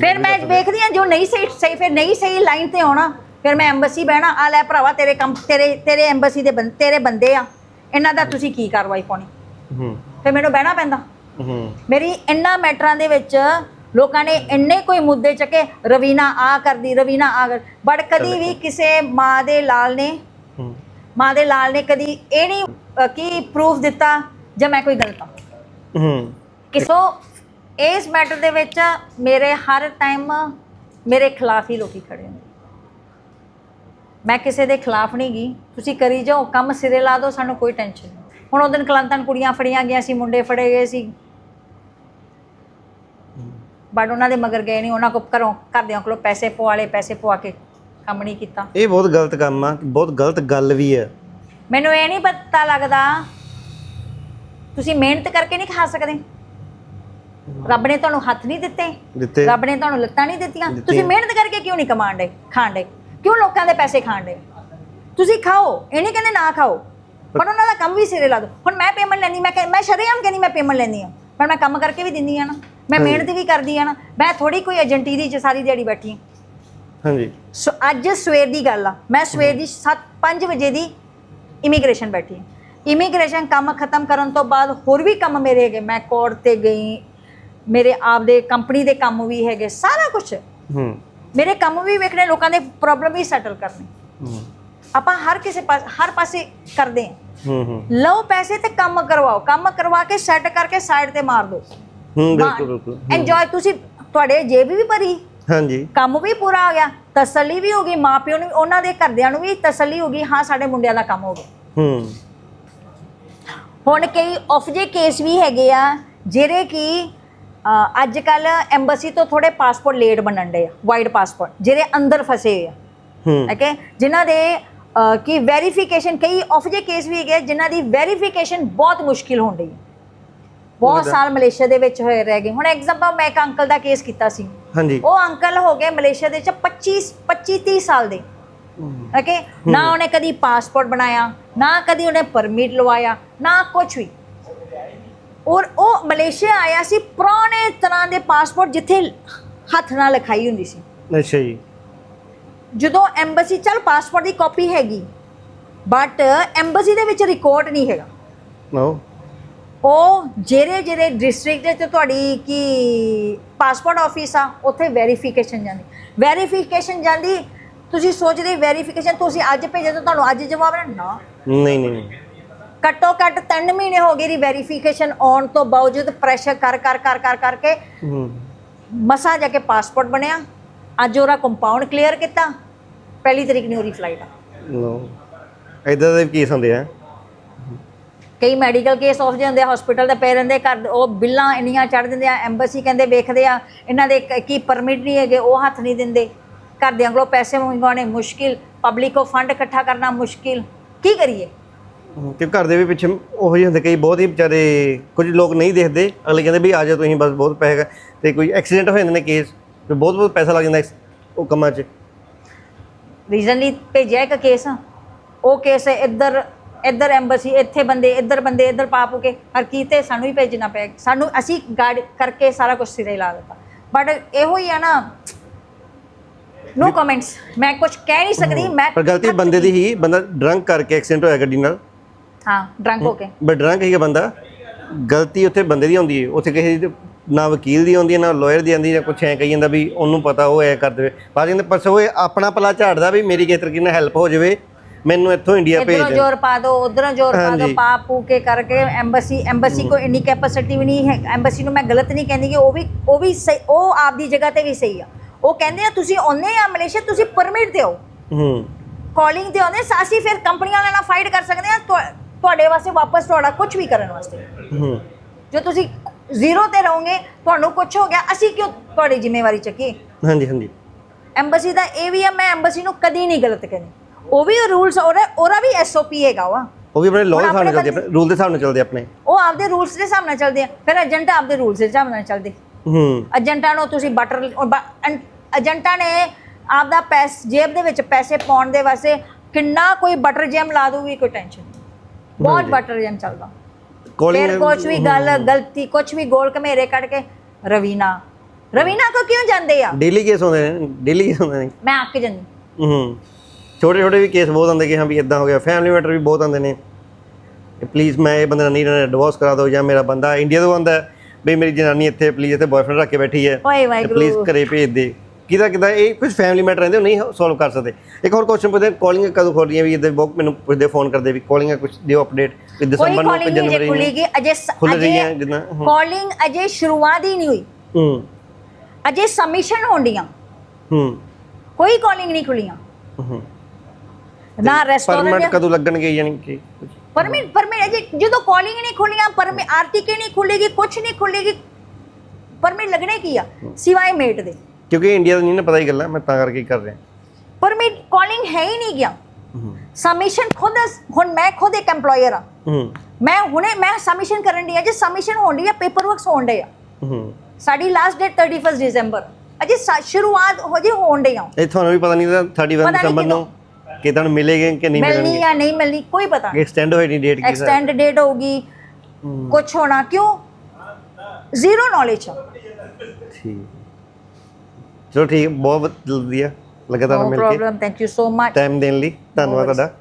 ਫਿਰ ਮੈਂ ਵੇਖਦੀ ਹਾਂ ਜੋ ਨਹੀਂ ਸਹੀ ਸਹੀ ਫਿਰ ਨਹੀਂ ਸਹੀ ਲਾਈਨ ਤੇ ਆਉਣਾ ਫਿਰ ਮੈਂ ਐਮਬਸੀ ਬਹਿਣਾ ਆ ਲੈ ਭਰਾਵਾ ਤੇਰੇ ਕੰਮ ਤੇਰੇ ਤੇਰੇ ਐਮਬਸੀ ਦੇ ਤੇਰੇ ਬੰਦੇ ਆ ਇਹਨਾਂ ਦਾ ਤੁਸੀਂ ਕੀ ਕਾਰਵਾਈ ਪਾਉਣੀ? ਹੂੰ। ਫਿਰ ਮੈਨੂੰ ਬਹਿਣਾ ਪੈਂਦਾ। ਹੂੰ। ਮੇਰੀ ਇੰਨਾ ਮੈਟਰਾਂ ਦੇ ਵਿੱਚ ਲੋਕਾਂ ਨੇ ਇੰਨੇ ਕੋਈ ਮੁੱਦੇ ਚੱਕੇ ਰਵੀਨਾ ਆ ਕਰਦੀ ਰਵੀਨਾ ਆ ਕਰ। ਬਟ ਕਦੀ ਵੀ ਕਿਸੇ ਮਾਂ ਦੇ ਲਾਲ ਨੇ ਮਾਂ ਦੇ ਲਾਲ ਨੇ ਕਦੀ ਇਹ ਨਹੀਂ ਕੀ ਪ੍ਰੂਫ ਦਿੱਤਾ ਜੇ ਮੈਂ ਕੋਈ ਗਲਤ ਹਾਂ? ਹੂੰ। ਕਿਸੋ ਇਸ ਮੈਟਰ ਦੇ ਵਿੱਚ ਮੇਰੇ ਹਰ ਟਾਈਮ ਮੇਰੇ ਖਿਲਾਫ ਹੀ ਲੋਕੀ ਖੜੇ ਨੇ। ਮੈਂ ਕਿਸੇ ਦੇ ਖਿਲਾਫ ਨਹੀਂ ਗਈ। ਤੁਸੀਂ ਕਰੀ ਜਾਓ ਕੰਮ ਸਿਰੇ ਲਾ ਦਿਓ ਸਾਨੂੰ ਕੋਈ ਟੈਨਸ਼ਨ ਨਹੀਂ। ਹੁਣ ਉਹਦਨ ਕਲੰਤਨ ਕੁੜੀਆਂ ਫੜੀਆਂ ਗਈਆਂ ਸੀ ਮੁੰਡੇ ਫੜੇ ਗਏ ਸੀ। ਬਟ ਉਹਨਾਂ ਦੇ ਮਗਰ ਗਏ ਨਹੀਂ ਉਹਨਾਂ ਕੋ ਘਰੋਂ ਘਰਦਿਆਂ ਕੋਲੋਂ ਪੈਸੇ ਪਵਾਲੇ ਪੈਸੇ ਪਵਾ ਕੇ ਕੰਮ ਨਹੀਂ ਕੀਤਾ। ਇਹ ਬਹੁਤ ਗਲਤ ਕੰਮ ਆ ਬਹੁਤ ਗਲਤ ਗੱਲ ਵੀ ਹੈ ਮੈਨੂੰ ਇਹ ਨਹੀਂ ਪਤਾ ਲੱਗਦਾ ਤੁਸੀਂ ਮਿਹਨਤ ਕਰਕੇ ਨਹੀਂ ਖਾ ਸਕਦੇ। ਰੱਬ ਨੇ ਤੁਹਾਨੂੰ ਹੱਥ ਨਹੀਂ ਦਿੱਤੇ ਦਿੱਤੇ। ਰੱਬ ਨੇ ਤੁਹਾਨੂੰ ਲੱਤਾਂ ਨਹੀਂ ਦਿੱਤੀਆਂ। ਦਿੱਤੀਆਂ। ਤੁਸੀਂ ਮਿਹਨਤ ਕਰਕੇ ਕਿਉਂ ਨਹੀਂ ਖਾਣ ਡੇ ਕਿਉਂ ਲੋਕਾਂ ਦੇ ਪੈਸੇ ਖਾਣ ਡੇ ਤੁਸੀਂ ਖਾਓ ਇਹ ਨਹੀਂ ਕਹਿੰਦੇ ਨਾ ਖਾਓ। ਪਰ ਉਹਨਾਂ ਦਾ ਕੰਮ ਵੀ ਸਿਰੇ ਲਾ ਦਿਓ ਹੁਣ ਮੈਂ ਪੇਮੈਂਟ ਲੈਂਦੀ ਮੈਂ ਕਹਿ- ਮੈਂ ਸ਼ਰੇਆਮ ਕਹਿੰਦੀ ਮੈਂ ਪੇਮੈਂਟ ਲੈਂਦੀ ਆ ਪਰ ਮੈਂ ਕੰਮ ਕਰਕੇ ਵੀ ਦਿੰਦੀ ਆ ਨਾ। ਮੈਂ ਮਿਹਨਤ ਵੀ ਕਰਦੀ ਆ ਨਾ। ਮੈਂ ਥੋੜੀ ਕੋਈ ਏਜੰਟੀ ਦੀ ਚ ਸਾਰੀ ਦਿਹਾੜੀ ਬੈਠੀ ਹਾਂ ਹਾਂਜੀ। ਸੋ ਅੱਜ ਸਵੇਰ ਦੀ ਗੱਲ ਆ। ਮੈਂ ਸਵੇਰ ਦੀ 7 5 ਵਜੇ ਦੀ ਇਮੀਗ੍ਰੇਸ਼ਨ ਬੈਠੀ ਇਮੀਗ੍ਰੇਸ਼ਨ ਕੰਮ ਖਤਮ ਕਰਨ ਤੋਂ ਬਾਅਦ ਹੋਰ ਵੀ ਕੰਮ ਮੇਰੇ ਹੈਗੇ। ਮੈਂ ਕੋਰਟ ਤੇ ਗਈ ਮੇਰੇ ਆਪਦੇ ਕੰਪਨੀ ਦੇ ਕੰਮ ਵੀ ਹੈਗੇ ਸਾਰਾ ਕੁਝ ਹੂੰ। ਮੇਰੇ ਕੰਮ ਵੀ ਵੇਖਣੇ ਲੋਕਾਂ ਦੇ ਪ੍ਰੋਬਲਮ ਵੀ ਸੈਟਲ ਕਰਨੇ। ਹੂੰ। ਆਪਾਂ ਹਰ ਕਿਸੇ ਪਾਸ ਹਰ ਪਾਸੇ ਕਰਦੇ ਹਾਂ ਹੂੰ ਹੂੰ ਲਓ ਪੈਸੇ ਤੇ ਕੰਮ ਕਰਵਾਓ ਕੰਮ ਕਰਵਾ ਕੇ ਸੈੱਟ ਕਰਕੇ ਸਾਈਡ ਤੇ ਮਾਰ ਦਿਓ। ਹੂੰ ਬਿਲਕੁਲ ਬਿਲਕੁਲ ਇੰਜੋਏ ਤੁਸੀਂ ਤੁਹਾਡੇ ਜੇਬ ਵੀ ਭਰੀ ਹਾਂਜੀ। ਕੰਮ ਵੀ ਪੂਰਾ ਆ ਗਿਆ ਤਸੱਲੀ ਵੀ ਹੋ ਗਈ ਮਾਪਿਓ ਨੂੰ ਵੀ, ਉਹਨਾਂ ਦੇ ਘਰਦਿਆਂ ਨੂੰ ਵੀ ਤਸੱਲੀ ਹੋ ਗਈ ਹਾਂ ਸਾਡੇ ਮੁੰਡਿਆਂ ਦਾ ਕੰਮ ਹੋ ਗਿਆ। ਹੂੰ। ਹੁਣ ਕਈ ਆਫ ਜੇ ਕੇਸ ਵੀ ਹੈਗੇ ਆ ਜਿਹੜੇ ਕਿ ਅੱਜ ਕੱਲ ਐਮਬੈਸੀ ਤੋਂ ਥੋੜੇ ਪਾਸਪੋਰਟ ਲੇਟ ਬਣਨ ਦੇ ਆ ਵਾਈਡ ਪਾਸਪੋਰਟ ਜਿਹੜੇ ਅੰਦਰ ਫਸੇ ਹੋਏ ਆ। ਹੂੰ। ਓਕੇ ਜਿਨ੍ਹਾਂ ਦੇ ਕੀ ਵੈਰੀਫਿਕੇਸ਼ਨ ਕਈ ਆਫ ਜੇ ਕੇਸ ਵੀ ਹੈਗੇ ਜਿਨ੍ਹਾਂ ਦੀ ਵੈਰੀਫਿਕੇਸ਼ਨ ਬਹੁਤ ਮੁਸ਼ਕਿਲ ਹੋਣ ਰਹੀ ਹੈ। ਬਹੁਤ ਸਾਲ ਮਲੇਸ਼ੀਆ ਦੇ ਵਿੱਚ ਹੋਏ ਰਹਿ ਗਏ। ਹੁਣ ਐਗਜ਼ਾਮਪਲ ਮੈਂ ਇੱਕ ਅੰਕਲ ਦਾ ਕੇਸ ਕੀਤਾ ਸੀ। ਹਾਂਜੀ। ਉਹ ਅੰਕਲ ਹੋ ਗਏ ਮਲੇਸ਼ੀਆ ਦੇ ਚ 25 25 30 ਸਾਲ ਦੇ। ਓਕੇ ਨਾ ਉਹਨੇ ਕਦੀ ਪਾਸਪੋਰਟ ਬਣਾਇਆ ਨਾ ਕਦੀ ਉਹਨੇ ਪਰਮਿਟ ਲਵਾਇਆ ਨਾ ਕੁਝ ਵੀ। ਔਰ ਉਹ ਮਲੇਸ਼ੀਆ ਆਇਆ ਸੀ ਪੁਰਾਣੇ ਤਰ੍ਹਾਂ ਦੇ ਪਾਸਪੋਰਟ ਜਿੱਥੇ ਹੱਥ ਨਾਲ ਲਿਖਾਈ ਹੁੰਦੀ ਸੀ। ਅੱਛਾ ਜੀ। ਜਦੋਂ ਐਮਬੈਸੀ ਚਲ ਪਾਸਪੋਰਟ ਦੀ ਕਾਪੀ ਹੈਗੀ ਬਟ ਐਮਬੈਸੀ ਦੇ ਵਿੱਚ ਰਿਕਾਰਡ ਨਹੀਂ ਹੈਗਾ। ਨੋ ਉਹ ਜਿਹੜੇ ਜਿਹੜੇ ਡਿਸਟ੍ਰਿਕਟ ਦੇ ਤੇ ਤੁਹਾਡੀ ਕੀ ਪਾਸਪੋਰਟ ਆਫਿਸ ਆ ਉੱਥੇ ਵੈਰੀਫਿਕੇਸ਼ਨ ਜਾਂਦੀ। ਵੈਰੀਫਿਕੇਸ਼ਨ ਜਾਂਦੀ ਤੁਸੀਂ ਸੋਚਦੇ ਵੈਰੀਫਿਕੇਸ਼ਨ ਤੁਸੀਂ ਅੱਜ ਭੇਜੇ ਤਾਂ ਤੁਹਾਨੂੰ ਅੱਜ ਜਵਾਬ ਨਾ। ਨਹੀਂ ਨਹੀਂ ਨਹੀਂ। ਘੱਟੋ ਘੱਟ 3 ਮਹੀਨੇ ਹੋ ਗਏ ਦੀ ਵੈਰੀਫਿਕੇਸ਼ਨ ਆਉਣ ਤੋਂ ਬਾਵਜੂਦ ਪ੍ਰੈਸ਼ਰ ਕਰ ਕਰ ਕਰ ਕਰ ਕਰਕੇ ਹੂੰ। ਮਸਾ ਜਾ ਕੇ ਪਾਸਪੋਰਟ ਬਣਿਆ। ਅੱਜ ਉਹਦਾ ਕੰਪਾਊਂਡ ਕਲੀਅਰ ਕੀਤਾ। ਪਹਿਲੀ ਤਰੀਕ ਨੂੰ ਉਹਦੀ ਫਲਾਈਟ ਆ। ਨੋ ਇਦਾਂ ਦੇ ਕੇਸ ਹੁੰਦੇ ਆ। ਕਈ ਮੈਡੀਕਲ ਕੇਸ ਆਫ ਜਾਂਦੇ ਆ ਹਸਪੀਟਲ ਦੇ ਪਏ ਰਹਿੰਦੇ ਘਰ ਉਹ ਬਿੱਲਾਂ ਇੰਨੀਆਂ ਚੜ ਦਿੰਦੇ ਆ ਐਮਬੈਸੀ ਕਹਿੰਦੇ ਵੇਖਦੇ ਆ ਇਹਨਾਂ ਦੇ ਕ- ਕੀ ਪਰਮਿਟ ਨਹੀਂ ਹੈਗੇ ਉਹ ਹੱਥ ਨਹੀਂ ਦਿੰਦੇ। ਘਰਦਿਆਂ ਕੋਲੋਂ ਪੈਸੇ ਮੰਗਵਾਉਣੇ ਮੁਸ਼ਕਿਲ ਪਬਲਿਕ ਕੋ ਫੰਡ ਇਕੱਠਾ ਕਰਨਾ ਮੁਸ਼ਕਿਲ। ਕੀ ਕਰੀਏ? ਕਿ ਘਰ ਦੇ ਵੀ ਪਿੱਛੇ ਉਹੋ ਜਿਹੇ ਹੁੰਦੇ ਕਈ ਬਹੁਤ ਹੀ ਵਿਚਾਰੇ ਕੁਝ ਲੋਕ ਨਹੀਂ ਦੇਖਦੇ। ਅਗਲੇ ਕਹਿੰਦੇ ਵੀ ਆ ਜਾਓ ਤੁਸੀਂ ਬਸ ਬਹੁਤ ਪੈਸੇ। ਤੇ ਕੋਈ ਐਕਸੀਡੈਂਟ ਹੋ ਜਾਂਦੇ ਨੇ ਕੇਸ ਤੇ ਬਹੁਤ ਬਹੁਤ ਪੈਸਾ ਲੱਗ ਜਾਂਦਾ ਇਸ- ਉਹ ਕੰਮਾਂ 'ਚ। ਰੀਜ਼ਨਲੀ ਭੇਜਿਆ ਇੱਕ ਕੇਸ ਉਹ ਕੇਸ ਇੱਧਰ ਇੱਧਰ ਐਮਬੈਸੀ ਇੱਥੇ ਬੰਦੇ ਇੱਧਰ ਬੰਦੇ ਇੱਧਰ ਪਾਪ ਕੇ ਹਰ ਕੀਤੇ ਸਾਨੂੰ ਹੀ ਭੇਜਣਾ ਪਿਆ। ਸਾਨੂੰ ਅਸੀਂ ਗਾਈਡ ਕਰਕੇ ਸਾਰਾ ਕੁਝ ਸਿਰੇ ਲਾ ਦਿੱਤਾ। ਬਟ ਇਹੋ ਹੀ ਆ ਨਾ ਨੋ ਕਮੈਂਟਸ ਮੈਂ ਕੁਝ ਕਹਿ ਨਹੀਂ ਸਕਦੀ ਮੈਂ ਪਰ ਗਲਤੀ ਬੰਦੇ ਦੀ ਹੀ ਬੰਦਾ ਡਰੰਕ ਕਰਕੇ ਐਕਸੀਡੈਂਟ ਹੋਇਆ ਗੱਡੀ ਨਾਲ। ਹਾਂ ਡਰੰਕ ਹੋ ਕੇ। ਬਟ ਡਰੰਕ ਹੀ ਬੰਦਾ। ਗਲਤੀ ਉੱਥੇ ਬੰਦੇ ਦੀ ਹੁੰਦੀ ਹੈ। ਉੱਥੇ ਕਿਸੇ ਦੀ ਨਾ ਵਕੀਲ ਦੀ ਹੈ ਨਾ ਲਾਇਰ ਦੀ ਆਉਂਦੀ ਜਾਂ ਕੁਛ ਐ ਕਹੀ ਜਾਂਦਾ ਵੀ ਉਹਨੂੰ ਪਤਾ ਉਹ ਐ ਕਰ ਦੇਵੇ। ਬਾਅਦ ਕਹਿੰਦੇ ਪਰ ਉਹ ਆਪਣਾ ਪਲਾ ਝਾੜਦਾ ਵੀ ਮੇਰੀ ਕਿਸੇ ਤਰੀਕੇ ਨਾਲ ਹੈਲਪ ਹੋ ਜਾਵੇ ਮੈਨੂੰ ਇੱਥੋਂ ਇੰਡੀਆ ਭੇਜ ਦੇ ਜ਼ੋਰ ਪਾ ਦੋ ਉਧਰੋਂ ਜ਼ੋਰ ਪਾ ਦੋ। ਪਾ ਪੂ ਕੇ ਕਰਕੇ ਐਮਬੈਸੀ ਐਮਬੈਸੀ ਕੋ ਇੰਨੀ ਕੈਪੈਸਿਟੀ ਵੀ ਨਹੀਂ ਹੈ ਐਮਬੈਸੀ ਨੂੰ ਮੈਂ ਗਲਤ ਨਹੀਂ ਕਹਿੰਦੀ ਕਿ ਉਹ ਵੀ ਉਹ ਵੀ ਸਹੀ ਉਹ ਆਪਦੀ ਜਗ੍ਹਾ ਤੇ ਵੀ ਸਹੀ ਆ। ਉਹ ਕਹਿੰਦੇ ਆ ਤੁਸੀਂ ਆਉਂਦੇ ਆ ਮਲੇਸ਼ੀਆ ਤੁਸੀਂ ਪਰਮਿਟ ਦਿਓ। ਹੂੰ। ਕਾਲਿੰਗ ਤੇ ਆਉਂਦੇ ਸਾ- ਅਸੀਂ ਫਿਰ ਕੰਪਨੀਆਂ ਵਾਲਿਆਂ ਨਾਲ ਫਾਈਟ ਕਰ ਸਕਦੇ ਆ ਤੁਹਾ- ਤੁਹਾਡੇ ਵਾਸਤੇ ਵਾਪਸ ਤੁਹਾਡਾ ਕੁਝ ਵੀ ਕਰਨ ਵਾਸਤੇ। ਹੂੰ। ਜੋ ਤੁਸੀਂ ਜ਼ੀਰੋ ਤੇ ਰਹੋਗੇ ਤੁਹਾਨੂੰ ਕੁਝ ਹੋ ਗਿਆ ਅਸੀਂ ਕਿਉਂ ਤੁਹਾਡੀ ਜ਼ਿੰਮੇਵਾਰੀ ਚੱਕੀਏ? ਹਾਂਜੀ ਹਾਂਜੀ। ਐਮਬੈਸੀ ਦਾ ਇਹ ਵੀ ਆ ਮੈਂ ਐਮਬੈਸੀ ਨੂੰ ਕਦੀ ਨਹੀਂ ਗਲਤ ਕਹਿੰਦੀ। ਉਹ ਵੀ ਰੂਲਸ ਉਹਦਾ ਉਹਦਾ ਵੀ ਐਸਓਪੀ ਹੈਗਾ ਵਾ। ਉਹ ਵੀ ਆਪਣੇ ਲਾਅ ਦੇ ਹਿਸਾਬ ਨਾਲ ਚੱਲਦੇ ਰੂਲ ਦੇ ਹਿਸਾਬ ਨਾਲ ਚੱਲਦੇ ਆਪਣੇ। ਉਹ ਆਪਦੇ ਰੂਲਸ ਦੇ ਹਿਸਾਬ ਨਾਲ ਚੱਲਦੇ ਆ ਫਿਰ ਏਜੰਟ ਆਪਦੇ ਰੂਲਸ ਦੇ ਹਿਸਾਬ ਨਾਲ ਚੱਲਦੇ। ਹੂੰ। ਏਜੰਟਾਂ ਨੂੰ ਤੁਸੀਂ ਬਟਰ ਏਜੰਟਾਂ ਨੇ ਆਪਦਾ ਪੈਸ ਜੇਬ ਦੇ ਵਿੱਚ ਪੈਸੇ ਪਾਉਣ ਦੇ ਵਾਸਤੇ ਕਿੰਨਾ ਕੋਈ ਬਟਰ ਜੈਮ ਲਾ ਦੂਗੀ ਕੋਈ ਟੈਨਸ਼ਨ ਬਹੁਤ। ਬਟਰ ਜੈਮ ਚੱਲਦਾ। ਫਿਰ ਕਾਲਿੰਗ ਕੁਝ ਵੀ ਗੱਲ ਗਲਤੀ ਕੁਝ ਵੀ ਗੋਲ ਘਮੇਰੇ ਕੱਢ ਕੇ ਰਵੀਨਾ। ਰਵੀਨਾ ਕੋ ਕਿਉਂ ਜਾਂਦੇ ਆ? ਡੇਲੀ ਕੇਸ ਹੁੰਦੇ ਨੇ ਡੇਲੀ ਕੇਸ ਹੁੰਦੇ ਨੇ। ਮੈਂ ਅੱਕ ਜਾਂਦੀ। ਹੂੰ। ਛੋਟੇ ਛੋਟੇ ਵੀ ਕੇਸ ਬਹੁਤ ਆਉਂਦੇ ਕਿ ਹਾਂ ਵੀ ਇਦਾਂ ਹੋ ਗਿਆ। ਫੈਮਿਲੀ ਮੈਟਰ ਵੀ ਬਹੁਤ ਆਉਂਦੇ ਨੇ। ਪਲੀਜ਼ ਮੈਂ ਇਹ ਬੰਦੇ ਨਾਲ ਨਹੀਂ ਰਹਿਣਾ ਡਿਵੋਰਸ ਕਰਾ ਦਿਓ ਜਾਂ ਮੇਰਾ ਬੰਦਾ ਇੰਡੀਆ ਤੋਂ ਆਉਂਦਾ ਵੀ ਮੇਰੀ ਜਨਾਨੀ ਇੱਥੇ ਪਲੀਜ਼ ਇੱਥੇ ਬॉयਫ੍ਰੈਂਡ ਰੱਖ ਕੇ ਬੈਠੀ ਹੈ। ਓਏ ਵਾਹਿਗੁਰੂ। ਪਲੀਜ਼ ਘਰੇ ਭੇਜ ਦੇ। ਕਿਦਾ ਕਿਦਾ ਇਹ ਕੁਝ ਫੈਮਿਲੀ ਮੈਟਰ ਰਹਿੰਦੇ ਉਹ ਨਹੀਂ ਸੋਲਵ ਕਰ ਸਕਦੇ। ਇੱਕ ਹੋਰ ਕੁਐਸਚਨ ਪੁੱਛਦੇ ਕਾਲਿੰਗ ਕਦੋਂ ਖੋਲੀਆਂ ਵੀ ਇਹਦੇ ਬਹੁਤ ਮੈਨੂੰ ਪੁੱਛਦੇ ਫੋਨ ਕਰਦੇ ਵੀ ਕਾਲਿੰਗ ਕੁਝ ਦਿਓ ਅਪਡੇਟ ਕਿ ਕੋਈ ਦਸੰਬਰ ਨੂੰ ਕਿ ਜਨਵਰੀ ਨੂੰ ਖੁੱਲੇਗੀ ਅਜੇ ਖੁੱਲ ਰਹੀ ਹੈ ਹੂੰ। ਕਾਲਿੰਗ ਅਜੇ ਸ਼ੁਰੂਆਤ ਹੀ ਨਹੀਂ ਹੋਈ। ਹੂੰ। ਅਜੇ ਸਬਮਿਸ਼ਨ ਹੋਣੀਆਂ ਹੂੰ। ਕੋਈ ਕਾਲਿੰਗ ਨਹੀਂ ਖੁੱਲੀਆਂ ਹੂੰ। ਨਾ ਪਰਮਿਟ ਰੈਸਟੋਰੈਂਟ ਕਦੋਂ ਲੱਗਣਗੇ ਯਾਨੀ ਕਿ? ਪਰਮਿਟ ਪਰਮਿਟ ਅਜੇ ਜਦੋਂ ਕਾਲਿੰਗ ਨਹੀਂ ਖੁੱਲੀਆਂ ਪਰਮਿਟ ਆਰਟੀਕੇ ਨਹੀਂ ਖੁੱਲੇਗੀ ਕੁਝ ਨਹੀਂ ਖੁੱਲੇਗੀ ਪਰਮਿਟ ਲੱਗਣੇ ਕੀ ਆ? ਸਿਵਾਏ ਮੇਟ ਦੇ। ਕਿਉਂਕਿ ਇੰਡੀਆ ਦਾ ਨਹੀਂ ਨਾ ਪਤਾ ਹੀ ਗੱਲਾਂ ਮੈਂ ਤਾਂ ਕਰਕੇ ਕਰ ਰਿਹਾ। ਪਰਮਿਟ ਕਾਲਿੰਗ ਹੈ ਹੀ ਨਹੀਂ ਗਿਆ। ਸਬਮਿਸ਼ਨ ਖੁਦ ਹੁਣ ਮੈਂ ਖੁਦ ਇੱਕ EMPLOYER ਆ ਹੂੰ। ਮੈਂ ਹੁਣੇ ਮੈਂ ਸਬਮਿਸ਼ਨ ਕਰਨ ਦੀ ਆ ਜੇ ਸਬਮਿਸ਼ਨ ਹੋਣ ਦੀ ਆ ਪੇਪਰ ਵਰਕਸ ਹੋਣ ਦੇ ਆ। ਹੂੰ। ਸਾਡੀ ਲਾਸਟ ਡੇਟ 31 ਦਸੰਬਰ ਅਜੇ ਸ਼ੁਰੂਆਤ ਹੋ ਜੇ ਹੋਣ ਦੇ ਆ। ਇਹ ਤੁਹਾਨੂੰ ਵੀ ਪਤਾ ਨਹੀਂ ਤਾਂ 31 ਪਤਾ ਨਹੀਂ ਦਸੰਬਰ ਨੂੰ ਕਿ ਤੁਹਾਨੂੰ ਮਿਲੇਗੇ ਕਿ ਨਹੀਂ ਮਿਲਣੀ ਮਿਲਣਗੇ। ਜਾਂ ਨਹੀਂ ਮਿਲਣੀ ਕੋਈ ਪਤਾ ਨਹੀਂ। ਐਕਸਟੈਂਡ ਹੋਈ ਨਹੀਂ ਡੇਟ ਕੀ ਐਕਸਟੈਂਡ ਡੇਟ ਹੋਊਗੀ। ਕੁਝ ਹੋਣਾ ਕਿਉਂ? ਜ਼ੀਰੋ ਨੌਲੇਜ ਆ। ਠੀਕ। ਚਲੋ ਠੀਕ ਬਹੁਤ ਵਧੀਆ ਲੱਗਾ ਤੁਹਾਨੂੰ ਮਿਲ ਕੇ। Problem thank you so much time ਦੇਣ ਲਈ ਧੰਨਵਾਦ ਤੁਹਾਡਾ।